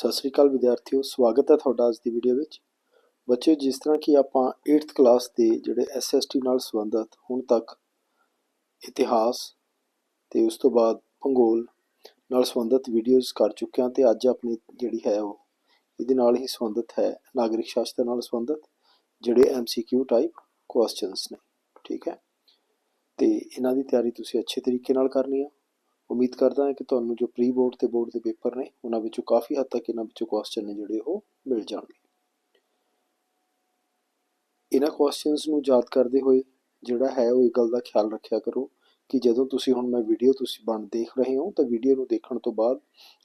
ਸਤਿ ਸ੍ਰੀ ਅਕਾਲ ਵਿਦਿਆਰਥੀਓ, ਸਵਾਗਤ ਹੈ ਤੁਹਾਡਾ ਅੱਜ ਦੀ ਵੀਡੀਓ ਵਿੱਚ। ਬੱਚਿਓ, ਜਿਸ ਤਰ੍ਹਾਂ ਕਿ ਆਪਾਂ 8th ਕਲਾਸ ਦੇ ਜਿਹੜੇ ਐਸਐਸਟੀ ਨਾਲ ਸੰਬੰਧਿਤ ਹੁਣ ਤੱਕ ਇਤਿਹਾਸ ਤੇ ਉਸ ਤੋਂ ਬਾਅਦ ਭੂਗੋਲ ਨਾਲ ਸੰਬੰਧਿਤ ਵੀਡੀਓਜ਼ ਕਰ ਚੁੱਕੇ ਹਾਂ ਤੇ ਅੱਜ ਆਪਣੀ ਜਿਹੜੀ ਹੈ ਉਹ, ਇਹਦੇ ਨਾਲ ਹੀ ਸੰਬੰਧਿਤ ਹੈ ਨਾਗਰਿਕ ਸ਼ਾਸਤਰ ਨਾਲ ਸੰਬੰਧਿਤ ਜਿਹੜੇ ਐਮਸੀਕਿਊ ਟਾਈਪ ਕੁਐਸਚਨਸ ਨੇ, ਠੀਕ ਹੈ? ਤੇ ਇਹਨਾਂ ਦੀ ਤਿਆਰੀ ਤੁਸੀਂ ਅੱਛੇ ਤਰੀਕੇ ਨਾਲ ਕਰਨੀ ਆ। ਉਮੀਦ ਕਰਦਾ ਹਾਂ ਕਿ ਤੁਹਾਨੂੰ ਜੋ ਪ੍ਰੀ ਬੋਰਡ ਤੇ ਬੋਰਡ ਦੇ ਪੇਪਰ ਨੇ, ਉਹਨਾਂ ਵਿੱਚੋਂ ਕਾਫੀ ਹੱਦ ਤੱਕ ਇਹਨਾਂ ਵਿੱਚੋਂ ਕੁਐਸਚਨ ਨੇ ਜਿਹੜੇ ਉਹ ਮਿਲ ਜਾਣਗੇ। ਇਹਨਾਂ ਕੁਐਸਚਨਸ ਨੂੰ ਯਾਦ ਕਰਦੇ ਹੋਏ ਜਿਹੜਾ ਹੈ ਉਹ ਇਹ ਗੱਲ ਦਾ ਖਿਆਲ ਰੱਖਿਆ ਕਰੋ ਕਿ ਜਦੋਂ ਤੁਸੀਂ ਹੁਣ ਮੈਂ ਵੀਡੀਓ ਤੁਸੀਂ ਬਣ ਦੇਖ ਰਹੇ ਹੋ, ਤਾਂ ਵੀਡੀਓ ਨੂੰ ਦੇਖਣ ਤੋਂ ਬਾਅਦ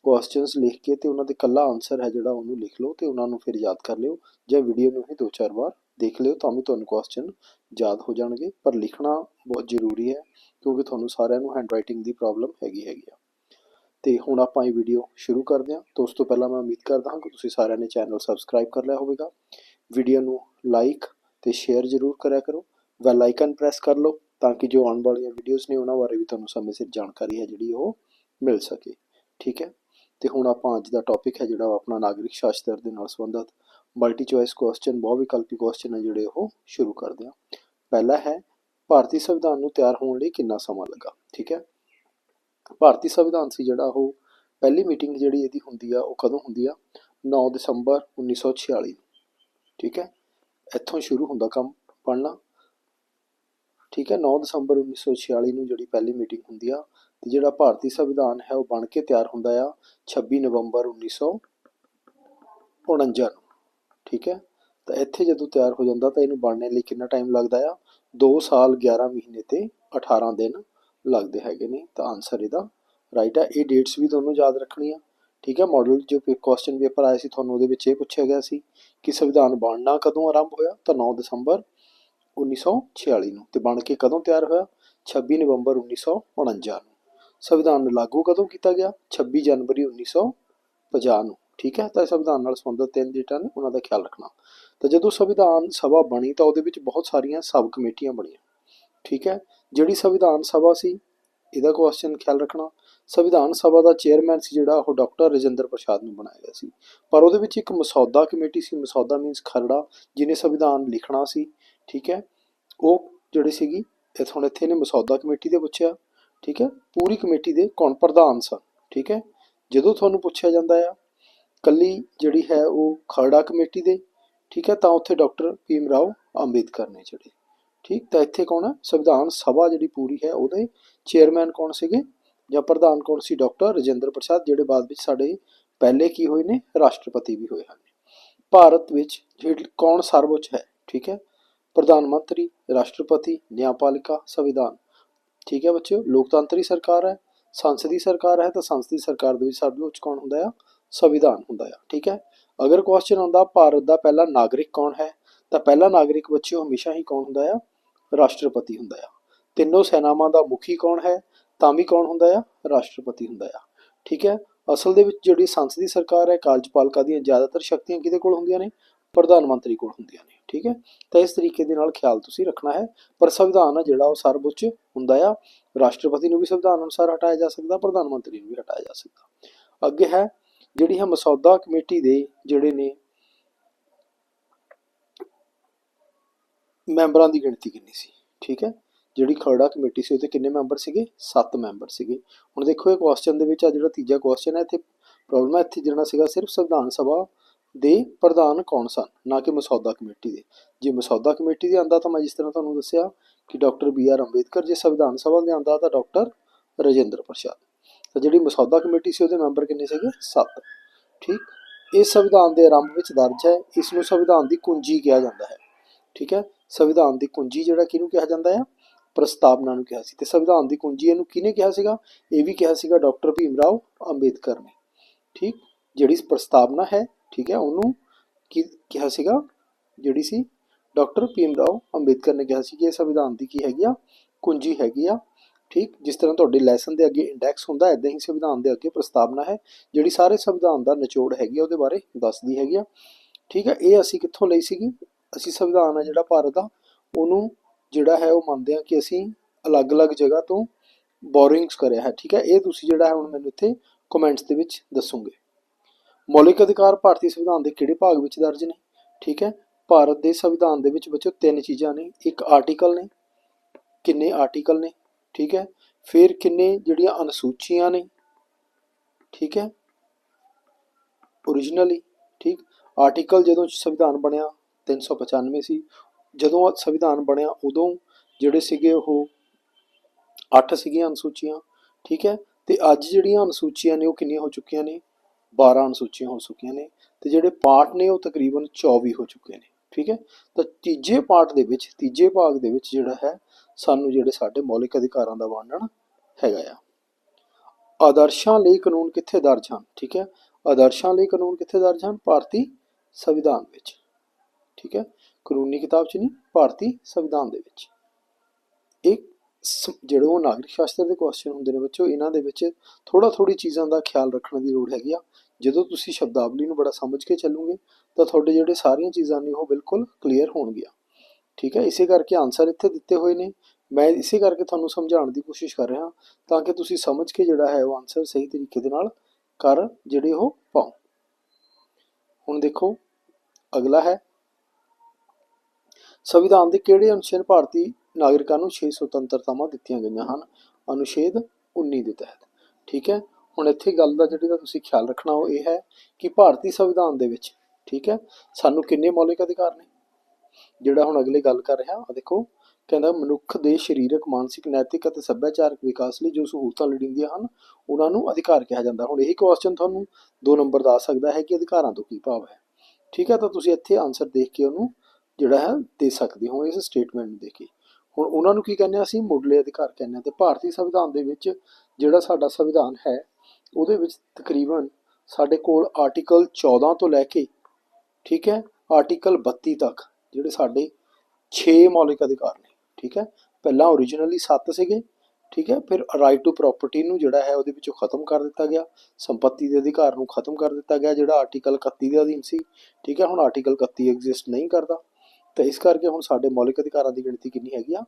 ਕੁਐਸਚਨਸ ਲਿਖ ਕੇ ਤੇ ਉਹਨਾਂ ਦੇ ਕੱਲਾ ਆਨਸਰ ਹੈ ਜਿਹੜਾ ਉਹਨੂੰ ਲਿਖ ਲਓ ਤੇ ਉਹਨਾਂ ਨੂੰ ਫਿਰ ਯਾਦ ਕਰ ਲਿਓ ਜਾਂ ਵੀਡੀਓ ਨੂੰ ਹੀ ਦੋ ਚਾਰ ਵਾਰ ਦੇਖ ਲਿਓ ਤਾਂ ਵੀ ਤੁਹਾਨੂੰ ਕੁਐਸਚਨ ਯਾਦ ਹੋ ਜਾਣਗੇ। ਪਰ ਲਿਖਣਾ ਬਹੁਤ ਜ਼ਰੂਰੀ ਹੈ, ਕਿਉਂਕਿ ਤੁਹਾਨੂੰ ਸਾਰਿਆਂ ਨੂੰ ਹੈਂਡਰਾਈਟਿੰਗ ਦੀ ਪ੍ਰੋਬਲਮ ਹੈਗੀ ਹੈਗੀ ਆ। ਤੇ ਹੁਣ ਆਪਾਂ ਇਹ ਵੀਡੀਓ ਸ਼ੁਰੂ ਕਰਦੇ ਹਾਂ। ਤੋਂ ਉਸ ਤੋਂ ਪਹਿਲਾਂ ਮੈਂ ਉਮੀਦ ਕਰਦਾ ਹਾਂ ਕਿ ਤੁਸੀਂ ਸਾਰਿਆਂ ਨੇ ਚੈਨਲ ਸਬਸਕ੍ਰਾਈਬ ਕਰ ਲਿਆ ਹੋਵੇਗਾ। ਵੀਡੀਓ ਨੂੰ ਲਾਈਕ ਤੇ ਸ਼ੇਅਰ ਜ਼ਰੂਰ ਕਰਿਆ ਕਰੋ। ਵੈਲ ਆਈਕਨ ਪ੍ਰੈਸ ਕਰ ਲਓ ਤਾਂ ਕਿ ਜੋ ਆਉਣ ਵਾਲੀਆਂ ਵੀਡੀਓਜ਼ ਨੇ ਉਹਨਾਂ ਬਾਰੇ ਵੀ ਤੁਹਾਨੂੰ ਸਮੇਂ ਸਿਰ ਜਾਣਕਾਰੀ ਹੈ ਜਿਹੜੀ ਉਹ ਮਿਲ ਸਕੇ। ਠੀਕ ਹੈ? ਤੇ ਹੁਣ ਆਪਾਂ ਅੱਜ ਦਾ ਟੌਪਿਕ ਹੈ ਜਿਹੜਾ ਉਹ ਆਪਣਾ ਨਾਗਰਿਕ ਸ਼ਾਸਤਰ ਦੇ ਨਾਲ ਸੰਬੰਧਿਤ ਮਲਟੀ ਚੋਇਸ ਕੁਐਸਚਨ ਬਹੁ ਵਿਕਲਪੀ ਕੁਐਸਚਨ ਆ ਜਿਹੜੇ ਉਹ ਸ਼ੁਰੂ ਕਰਦੇ ਹਾਂ। ਪਹਿਲਾ ਹੈ, ਭਾਰਤੀ ਸੰਵਿਧਾਨ ਨੂੰ ਤਿਆਰ ਹੋਣ ਲਈ ਕਿੰਨਾ ਸਮਾਂ ਲੱਗਾ? ਠੀਕ ਹੈ? ਭਾਰਤੀ ਸੰਵਿਧਾਨ ਸੀ ਜਿਹੜਾ ਉਹ ਪਹਿਲੀ ਮੀਟਿੰਗ ਜਿਹੜੀ ਇਹਦੀ ਹੁੰਦੀ ਆ, ਉਹ ਕਦੋਂ ਹੁੰਦੀ ਆ? 9 ਦਸੰਬਰ 1946 ਠੀਕ ਹੈ? ਇੱਥੋਂ ਸ਼ੁਰੂ ਹੁੰਦਾ ਕੰਮ ਪੜ੍ਹਨਾ। ਠੀਕ ਹੈ? 9 ਦਸੰਬਰ 1946 ਨੂੰ ਜਿਹੜੀ ਪਹਿਲੀ ਮੀਟਿੰਗ ਹੁੰਦੀ ਆ, ਤੇ ਜਿਹੜਾ ਭਾਰਤੀ ਸੰਵਿਧਾਨ ਹੈ ਉਹ ਬਣ ਕੇ ਤਿਆਰ ਹੁੰਦਾ ਆ 26 ਨਵੰਬਰ 1949 ਨੂੰ। ਠੀਕ ਹੈ? ਤਾਂ ਇੱਥੇ ਜਦੋਂ ਤਿਆਰ ਹੋ ਜਾਂਦਾ ਤਾਂ ਇਹਨੂੰ ਬਣਨੇ ਲਈ ਕਿੰਨਾ ਟਾਈਮ ਲੱਗਦਾ ਆ? 2 ਸਾਲ 11 ਮਹੀਨੇ ਤੇ 18 ਦਿਨ ਲੱਗਦੇ ਹੈਗੇ ਨੇ। ਤਾਂ ਆਨਸਰ ਇਹਦਾ ਰਾਈਟ ਹੈ ਇਹ ਡੇਟਸ ਵੀ ਤੁਹਾਨੂੰ ਯਾਦ ਰੱਖਣੀਆਂ ਠੀਕ ਹੈ? ਮਾਡਲ ਜੋ ਕੁਐਸਚਨ ਪੇਪਰ ਆਇਆ ਸੀ, ਤੁਹਾਨੂੰ ਉਹਦੇ ਵਿੱਚ ਇਹ ਪੁੱਛਿਆ ਗਿਆ ਸੀ ਕਿ ਸੰਵਿਧਾਨ ਬਣਨਾ ਕਦੋਂ ਆਰੰਭ ਹੋਇਆ? ਤਾਂ 9 ਦਸੰਬਰ 1946 ਨੂੰ। ਤੇ ਬਣ ਕੇ ਕਦੋਂ ਤਿਆਰ ਹੋਇਆ? 26 ਨਵੰਬਰ 1949 ਨੂੰ। ਸੰਵਿਧਾਨ ਲਾਗੂ ਕਦੋਂ ਕੀਤਾ ਗਿਆ? 26 ਜਨਵਰੀ 1950 ਨੂੰ। ਠੀਕ ਹੈ? ਤਾਂ ਸੰਵਿਧਾਨ ਨਾਲ ਸੰਬੰਧਿਤ ਤਿੰਨ ਡੇਟਾ ਨੇ, ਉਹਨਾਂ ਦਾ ਖਿਆਲ ਰੱਖਣਾ। ਤਾਂ ਜਦੋਂ ਸੰਵਿਧਾਨ ਸਭਾ ਬਣੀ, ਤਾਂ ਉਹਦੇ ਵਿੱਚ ਬਹੁਤ ਸਾਰੀਆਂ ਸਬ ਕਮੇਟੀਆਂ ਬਣੀਆਂ। ਠੀਕ ਹੈ? ਜਿਹੜੀ ਸੰਵਿਧਾਨ ਸਭਾ ਸੀ, ਇਹਦਾ ਕੁਐਸਚਨ ਖਿਆਲ ਰੱਖਣਾ। ਸੰਵਿਧਾਨ ਸਭਾ ਦਾ ਚੇਅਰਮੈਨ ਸੀ ਜਿਹੜਾ, ਉਹ ਡਾਕਟਰ ਰਜਿੰਦਰ ਪ੍ਰਸਾਦ ਨੂੰ ਬਣਾਇਆ ਗਿਆ ਸੀ। ਪਰ ਉਹਦੇ ਵਿੱਚ ਇੱਕ ਮਸੌਦਾ ਕਮੇਟੀ ਸੀ, ਮਸੌਦਾ ਮੀਨਸ ਖਰੜਾ, ਜਿਹਨੇ ਸੰਵਿਧਾਨ ਲਿਖਣਾ ਸੀ। ਠੀਕ ਹੈ? ਉਹ ਜਿਹੜੀ ਸੀਗੀ ਇਹ ਹੁਣ ਇੱਥੇ ਨੇ ਮਸੌਦਾ ਕਮੇਟੀ ਦੇ ਪੁੱਛਿਆ। ਠੀਕ ਹੈ? ਪੂਰੀ ਕਮੇਟੀ ਦੇ ਕੌਣ? ਪ੍ਰਧਾਨ ਸਨ। ਠੀਕ ਹੈ? ਜਦੋਂ ਤੁਹਾਨੂੰ ਪੁੱਛਿਆ ਜਾਂਦਾ ਆ ਇਕੱਲੀ ਜਿਹੜੀ ਹੈ ਉਹ ਖਰੜਾ ਕਮੇਟੀ ਦੇ, ਠੀਕ ਹੈ, ਤਾਂ ਉੱਥੇ ਡਾਕਟਰ ਭੀਮ ਰਾਓ ਅੰਬੇਦਕਰ ਨੇ ਜਿਹੜੇ। ਠੀਕ, ਤਾਂ ਇੱਥੇ ਕੌਣ ਹੈ? ਸੰਵਿਧਾਨ ਸਭਾ ਜਿਹੜੀ ਪੂਰੀ ਹੈ ਉਹਦੇ ਚੇਅਰਮੈਨ ਕੌਣ ਸੀਗੇ? ਜਾਂ ਪ੍ਰਧਾਨ ਕੌਣ ਸੀ? ਡਾਕਟਰ ਰਜਿੰਦਰ ਪ੍ਰਸਾਦ, ਜਿਹੜੇ ਬਾਅਦ ਵਿੱਚ ਸਾਡੇ ਪਹਿਲੇ ਕੀ ਹੋਏ ਨੇ? ਰਾਸ਼ਟਰਪਤੀ ਵੀ ਹੋਏ ਹਨ। ਭਾਰਤ ਵਿੱਚ ਜਿਹੜੀ ਕੌਣ ਸਰਵਉੱਚ ਹੈ? ਠੀਕ ਹੈ, ਪ੍ਰਧਾਨ ਮੰਤਰੀ, ਰਾਸ਼ਟਰਪਤੀ, ਨਿਆਂਪਾਲਿਕਾ, ਸੰਵਿਧਾਨ। ਠੀਕ ਹੈ ਬੱਚਿਓ, ਲੋਕਤੰਤਰੀ ਸਰਕਾਰ ਹੈ, ਸੰਸਦੀ ਸਰਕਾਰ ਹੈ, ਤਾਂ ਸੰਸਦੀ ਸਰਕਾਰ ਦੇ ਵਿੱਚ ਸਰਵਉੱਚ ਕੌਣ ਹੁੰਦਾ ਆ? ਸੰਵਿਧਾਨ ਹੁੰਦਾ ਆ, ਠੀਕ ਹੈ? ਅਗਰ ਕੁਐਸਚਨ ਆਉਂਦਾ, ਭਾਰਤ ਦਾ ਪਹਿਲਾ ਨਾਗਰਿਕ ਕੌਣ ਹੈ? ਤਾਂ ਪਹਿਲਾ ਨਾਗਰਿਕ ਬੱਚਿਓ ਹਮੇਸ਼ਾ ਹੀ ਕੌਣ ਹੁੰਦਾ ਆ? ਰਾਸ਼ਟਰਪਤੀ ਹੁੰਦਾ ਆ। ਤਿੰਨੋਂ ਸੈਨਾਵਾਂ ਦਾ ਮੁਖੀ ਕੌਣ ਹੈ, ਤਾਂ ਵੀ ਕੌਣ ਹੁੰਦਾ ਆ? ਰਾਸ਼ਟਰਪਤੀ ਹੁੰਦਾ ਆ। ਠੀਕ ਹੈ? ਅਸਲ ਦੇ ਵਿੱਚ ਜਿਹੜੀ ਸੰਸਦੀ ਸਰਕਾਰ ਹੈ, ਕਾਰਜਪਾਲਿਕਾ ਦੀਆਂ ਜ਼ਿਆਦਾਤਰ ਸ਼ਕਤੀਆਂ ਕਿਹਦੇ ਕੋਲ ਹੁੰਦੀਆਂ ਨੇ? ਪ੍ਰਧਾਨ ਮੰਤਰੀ ਕੋਲ ਹੁੰਦੀਆਂ ਨੇ, ਠੀਕ ਹੈ? ਤਾਂ ਇਸ ਤਰੀਕੇ ਦੇ ਨਾਲ ਖਿਆਲ ਤੁਸੀਂ ਰੱਖਣਾ ਹੈ, ਪਰ ਸੰਵਿਧਾਨ ਆ ਜਿਹੜਾ ਉਹ ਸਰਵਉੱਚ ਹੁੰਦਾ ਆ। ਰਾਸ਼ਟਰਪਤੀ ਨੂੰ ਵੀ ਸੰਵਿਧਾਨ ਅਨੁਸਾਰ ਹਟਾਇਆ ਜਾ ਸਕਦਾ, ਪ੍ਰਧਾਨ ਮੰਤਰੀ ਨੂੰ ਵੀ ਹਟਾਇਆ ਜਾ ਸਕਦਾ। ਅੱਗੇ ਹੈ ਜਿਹੜੀ ਹੈ ਮਸੌਦਾ ਕਮੇਟੀ ਦੇ ਜਿਹੜੇ ਨੇ ਮੈਂਬਰਾਂ ਦੀ ਗਿਣਤੀ ਕਿੰਨੀ ਸੀ? ਠੀਕ ਹੈ? ਜਿਹੜੀ ਖਰੜਾ ਕਮੇਟੀ ਸੀ ਉਹਦੇ ਕਿੰਨੇ ਮੈਂਬਰ ਸੀਗੇ? 7 ਮੈਂਬਰ ਸੀਗੇ। ਹੁਣ ਦੇਖੋ ਇਹ ਕੁਐਸਚਨ ਦੇ ਵਿੱਚ ਆ ਜਿਹੜਾ ਤੀਜਾ ਕੁਐਸਚਨ ਹੈ, ਇੱਥੇ ਪ੍ਰੋਬਲਮ ਹੈ, ਇੱਥੇ ਜਿਹੜਾ ਸੀਗਾ ਸਿਰਫ ਸੰਵਿਧਾਨ ਸਭਾ ਦੇ ਪ੍ਰਧਾਨ ਕੌਣ ਸਨ? ਨਾ ਕਿ ਮਸੌਦਾ ਕਮੇਟੀ ਦੇ। ਜੇ ਮਸੌਦਾ ਕਮੇਟੀ ਦੇ ਆਂਦਾ ਤਾਂ ਮੈਂ ਜਿਸ ਤਰ੍ਹਾਂ ਤੁਹਾਨੂੰ ਦੱਸਿਆ ਕਿ ਡਾਕਟਰ ਬੀ ਆਰ ਅੰਬੇਦਕਰ, ਜੇ ਸੰਵਿਧਾਨ ਸਭਾ ਦੇ ਆਂਦਾ ਤਾਂ ਡਾਕਟਰ ਰਜਿੰਦਰ ਪ੍ਰਸਾਦ। ਤਾਂ ਜਿਹੜੀ ਮਸੌਦਾ ਕਮੇਟੀ ਸੀ ਉਹਦੇ ਮੈਂਬਰ ਕਿੰਨੇ ਸੀਗੇ? 7 ਠੀਕ? ਇਹ ਸੰਵਿਧਾਨ ਦੇ ਆਰੰਭ ਵਿੱਚ ਦਰਜ ਹੈ, ਇਸ ਨੂੰ ਸੰਵਿਧਾਨ ਦੀ ਕੁੰਜੀ ਕਿਹਾ ਜਾਂਦਾ ਹੈ। ਠੀਕ ਹੈ? ਸੰਵਿਧਾਨ ਦੀ ਕੁੰਜੀ ਜਿਹੜਾ ਕਿਹਨੂੰ ਕਿਹਾ ਜਾਂਦਾ ਹੈ ਪ੍ਰਸਤਾਵਨਾ ਨੂੰ ਕਿਹਾ ਸੀ। ਤੇ ਸੰਵਿਧਾਨ ਦੀ ਕੁੰਜੀ ਇਹਨੂੰ ਕਿਹਨੇ ਕਿਹਾ ਸੀਗਾ? ਇਹ ਵੀ ਕਿਹਾ ਸੀਗਾ ਡਾਕਟਰ ਭੀਮ ਰਾਓ ਅੰਬੇਦਕਰ ਨੇ। ਠੀਕ? ਜਿਹੜੀ ਪ੍ਰਸਤਾਵਨਾ ਹੈ, ਠੀਕ ਹੈ, ਉਹਨੂੰ ਕੀ ਕਿਹਾ ਸੀਗਾ? ਜਿਹੜੀ ਸੀ ਡਾਕਟਰ ਭੀਮ ਰਾਓ ਅੰਬੇਦਕਰ ਨੇ ਕਿਹਾ ਸੀ ਕਿ ਇਹ ਸੰਵਿਧਾਨ ਦੀ ਕੀ ਹੈਗੀ ਆ? ਕੁੰਜੀ ਹੈਗੀ ਆ। ਠੀਕ, ਜਿਸ ਤਰ੍ਹਾਂ ਤੁਹਾਡੇ ਲੈਸਨ ਦੇ ਅੱਗੇ ਇੰਡੈਕਸ ਹੁੰਦਾ ਐਦਾਂ ਹੀ ਸੰਵਿਧਾਨ ਦੇ ਅੱਗੇ ਪ੍ਰਸਤਾਵਨਾ ਹੈ, ਜਿਹੜੀ ਸਾਰੇ ਸੰਵਿਧਾਨ ਦਾ ਨਿਚੋੜ ਹੈਗੀ ਆ, ਉਹਦੇ ਬਾਰੇ ਦੱਸਦੀ ਹੈਗੀ ਆ। ਠੀਕ ਹੈ ਇਹ ਅਸੀਂ ਕਿੱਥੋਂ ਲਈ ਸੀਗੀ? ਅਸੀਂ ਸੰਵਿਧਾਨ ਆ ਜਿਹੜਾ ਭਾਰਤ ਦਾ, ਉਹਨੂੰ ਜਿਹੜਾ ਹੈ, ਉਹ ਮੰਨਦੇ ਆ ਕਿ ਅਸੀਂ ਅਲੱਗ-ਅਲੱਗ ਜਗ੍ਹਾ ਤੋਂ ਬੋਰਿੰਗਸ ਕਰਿਆ ਹੈ, ਠੀਕ ਹੈ ਇਹ ਤੁਸੀਂ ਜਿਹੜਾ ਹੈ, ਹੁਣ ਮੈਨੂੰ ਇੱਥੇ ਕਮੈਂਟਸ ਦੇ ਵਿੱਚ ਦੱਸੋਗੇ। ਮੌਲਿਕ ਅਧਿਕਾਰ ਭਾਰਤੀ ਸੰਵਿਧਾਨ ਦੇ ਕਿਹੜੇ ਭਾਗ ਵਿੱਚ ਦਰਜ ਨੇ? ਠੀਕ ਹੈ ਭਾਰਤ ਦੇ ਸੰਵਿਧਾਨ ਦੇ ਵਿੱਚ ਬੱਚੋ ਤਿੰਨ ਚੀਜ਼ਾਂ ਨੇ, ਇੱਕ ਆਰਟੀਕਲ ਨੇ, ਕਿੰਨੇ ਆਰਟੀਕਲ ਨੇ ਠੀਕ ਹੈ? ਫਿਰ ਕਿੰਨੇ ਜਿਹੜੀਆਂ ਅਨੁਸੂਚੀਆਂ ਨੇ? ਠੀਕ ਹੈ? ਓਰੀਜਨਲੀ ਠੀਕ? ਆਰਟੀਕਲ ਜਦੋਂ ਸੰਵਿਧਾਨ ਬਣਿਆ 395 ਸੀ ਜਦੋਂ ਸੰਵਿਧਾਨ ਬਣਿਆ, ਉਦੋਂ ਜਿਹੜੇ ਸੀਗੇ ਉਹ 8 ਸੀਗੀਆਂ ਅਨੁਸੂਚੀਆਂ, ਠੀਕ ਹੈ? ਤੇ ਅੱਜ ਜਿਹੜੀਆਂ ਅਨੁਸੂਚੀਆਂ ਨੇ, ਉਹ ਕਿੰਨੀਆਂ ਹੋ ਚੁੱਕੀਆਂ ਨੇ? 12 ਅਨੁਸੂਚੀਆਂ ਹੋ ਚੁੱਕੀਆਂ ਨੇ। ਤੇ ਜਿਹੜੇ ਪਾਠ ਨੇ, ਉਹ ਤਕਰੀਬਨ 24 ਹੋ ਚੁੱਕੇ ਨੇ। ਠੀਕ ਹੈ? ਤਾਂ ਤੀਜੇ ਪਾਰਟ ਦੇ ਵਿੱਚ, ਤੀਜੇ ਭਾਗ ਦੇ ਵਿੱਚ ਜਿਹੜਾ ਹੈ, ਸਾਨੂੰ ਜਿਹੜੇ ਸਾਡੇ ਮੌਲਿਕ ਅਧਿਕਾਰਾਂ ਦਾ ਵਰਣਨ ਹੈਗਾ ਆ। ਆਦਰਸ਼ਾਂ ਲਈ ਕਾਨੂੰਨ ਕਿੱਥੇ ਦਰਜ ਹਨ? ਠੀਕ ਹੈ? ਆਦਰਸ਼ਾਂ ਲਈ ਕਾਨੂੰਨ ਕਿੱਥੇ ਦਰਜ ਹਨ? ਭਾਰਤੀ ਸੰਵਿਧਾਨ ਵਿੱਚ। ਠੀਕ ਹੈ? ਕਾਨੂੰਨੀ ਕਿਤਾਬ 'ਚ ਨਹੀਂ, ਭਾਰਤੀ ਸੰਵਿਧਾਨ ਦੇ ਵਿੱਚ। ਇੱਕ ਜਿਹੜੇ ਉਹ ਨਾਗਰਿਕ ਸ਼ਾਸਤਰ ਦੇ ਕੁਐਸਚਨ ਹੁੰਦੇ ਨੇ ਬੱਚੋ, ਇਹਨਾਂ ਦੇ ਵਿੱਚ ਥੋੜਾ ਥੋੜੀ ਚੀਜ਼ਾਂ ਦਾ ਖਿਆਲ ਰੱਖਣ ਦੀ ਲੋੜ ਹੈਗੀ ਆ। ਜਦੋਂ ਤੁਸੀਂ ਸ਼ਬਦਾਵਲੀ ਨੂੰ ਬੜਾ ਸਮਝ ਕੇ ਚੱਲੋਗੇ, ਤਾਂ ਤੁਹਾਡੇ ਜਿਹੜੇ ਸਾਰੀਆਂ ਚੀਜ਼ਾਂ ਨੇ ਉਹ ਬਿਲਕੁਲ ਕਲੀਅਰ ਹੋਣਗੀਆਂ। ਠੀਕ ਹੈ? ਇਸੇ ਕਰਕੇ ਆਨਸਰ ਇੱਥੇ ਦਿੱਤੇ ਹੋਏ ਨੇ। ਮੈਂ ਇਸੇ ਕਰਕੇ ਤੁਹਾਨੂੰ ਸਮਝਾਉਣ ਦੀ ਕੋਸ਼ਿਸ਼ ਕਰ ਰਿਹਾ ਤਾਂ ਕਿ ਤੁਸੀਂ ਸਮਝ ਕੇ ਜਿਹੜਾ ਹੈ ਉਹ ਆਨਸਰ ਸਹੀ ਤਰੀਕੇ ਦੇ ਨਾਲ ਕਰ ਜਿਹੜੇ ਉਹ ਪਾਓ। ਹੁਣ ਦੇਖੋ, ਅਗਲਾ ਹੈ। ਸੰਵਿਧਾਨ ਦੇ ਕਿਹੜੇ ਅਨੁਛੇਦ ਭਾਰਤੀ ਨਾਗਰਿਕਾਂ ਨੂੰ 6 ਸੁਤੰਤਰਤਾਵਾਂ ਦਿੱਤੀਆਂ ਗਈਆਂ ਹਨ? ਅਨੁਛੇਦ 19 ਦੇ ਤਹਿਤ। ਠੀਕ ਹੈ? ਹੁਣ ਇੱਥੇ ਗੱਲ ਦਾ ਜਿਹੜੀ ਦਾ ਤੁਸੀਂ ਖਿਆਲ ਰੱਖਣਾ ਉਹ ਇਹ ਹੈ ਕਿ ਭਾਰਤੀ ਸੰਵਿਧਾਨ ਦੇ ਵਿੱਚ, ਠੀਕ ਹੈ, ਸਾਨੂੰ ਕਿੰਨੇ ਮੌਲਿਕ ਅਧਿਕਾਰ ਨੇ? ਜਿਹੜਾ ਹੁਣ ਅਗਲੇ ਗੱਲ ਕਰ ਰਿਹਾ ਆ ਦੇਖੋ, ਕਹਿੰਦਾ ਮਨੁੱਖ ਦੇ ਸਰੀਰਕ, ਮਾਨਸਿਕ, ਨੈਤਿਕ ਅਤੇ ਸੱਭਿਆਚਾਰਕ ਵਿਕਾਸ ਲਈ ਜੋ ਸਹੂਲਤਾਂ ਲੋੜੀਂਦੀਆਂ ਹਨ, ਉਹਨਾਂ ਨੂੰ ਅਧਿਕਾਰ ਕਿਹਾ ਜਾਂਦਾ। ਹੁਣ ਇਹੀ ਕੁਐਸਚਨ ਤੁਹਾਨੂੰ ਦੋ ਨੰਬਰ ਦਾ ਆ ਸਕਦਾ ਹੈ ਕਿ ਅਧਿਕਾਰਾਂ ਤੋਂ ਕੀ ਭਾਵ ਹੈ। ਠੀਕ ਹੈ, ਤਾਂ ਤੁਸੀਂ ਇੱਥੇ ਆਨਸਰ ਦੇਖ ਕੇ ਉਹਨੂੰ ਜਿਹੜਾ ਹੈ ਦੇ ਸਕਦੇ ਹੋ ਇਸ ਸਟੇਟਮੈਂਟ ਨੂੰ ਦੇਖ ਕੇ। ਹੁਣ ਉਹਨਾਂ ਨੂੰ ਕੀ ਕਹਿੰਦੇ ਆ ਅਸੀਂ? ਮੁੱਢਲੇ ਅਧਿਕਾਰ ਕਹਿੰਦੇ ਆ ਤੇ ਭਾਰਤੀ ਸੰਵਿਧਾਨ ਦੇ ਵਿੱਚ ਜਿਹੜਾ ਸਾਡਾ ਸੰਵਿਧਾਨ ਹੈ ਉਹਦੇ ਵਿੱਚ ਤਕਰੀਬਨ ਸਾਡੇ ਕੋਲ ਆਰਟੀਕਲ 14 ਤੋਂ ਲੈ ਕੇ, ਠੀਕ ਹੈ ਆਰਟੀਕਲ 32 ਤੱਕ, ਜਿਹੜੇ ਸਾਡੇ 6 ਮੌਲਿਕ ਅਧਿਕਾਰ ਨੇ, ਠੀਕ ਹੈ, ਪਹਿਲਾਂ ਓਰੀਜਨਲੀ 7 ਸੀਗੇ, ਠੀਕ ਹੈ, ਫਿਰ ਰਾਈਟ ਟੂ ਪ੍ਰਾਪਰਟੀ ਨੂੰ ਜਿਹੜਾ ਹੈ ਉਹਦੇ ਵਿੱਚੋਂ ਖਤਮ ਕਰ ਦਿੱਤਾ ਗਿਆ, ਸੰਪਤੀ ਦੇ ਅਧਿਕਾਰ ਨੂੰ ਖਤਮ ਕਰ ਦਿੱਤਾ ਗਿਆ, ਜਿਹੜਾ ਆਰਟੀਕਲ 31 ਦੇ ਅਧੀਨ ਸੀ, ਠੀਕ ਹੈ, ਹੁਣ ਆਰਟੀਕਲ 31 ਐਗਜ਼ਿਸਟ ਨਹੀਂ ਕਰਦਾ, ਤਾਂ ਇਸ ਕਰਕੇ ਹੁਣ ਸਾਡੇ ਮੌਲਿਕ ਅਧਿਕਾਰਾਂ ਦੀ ਗਿਣਤੀ ਕਿੰਨੀ ਹੈਗੀ ਆ?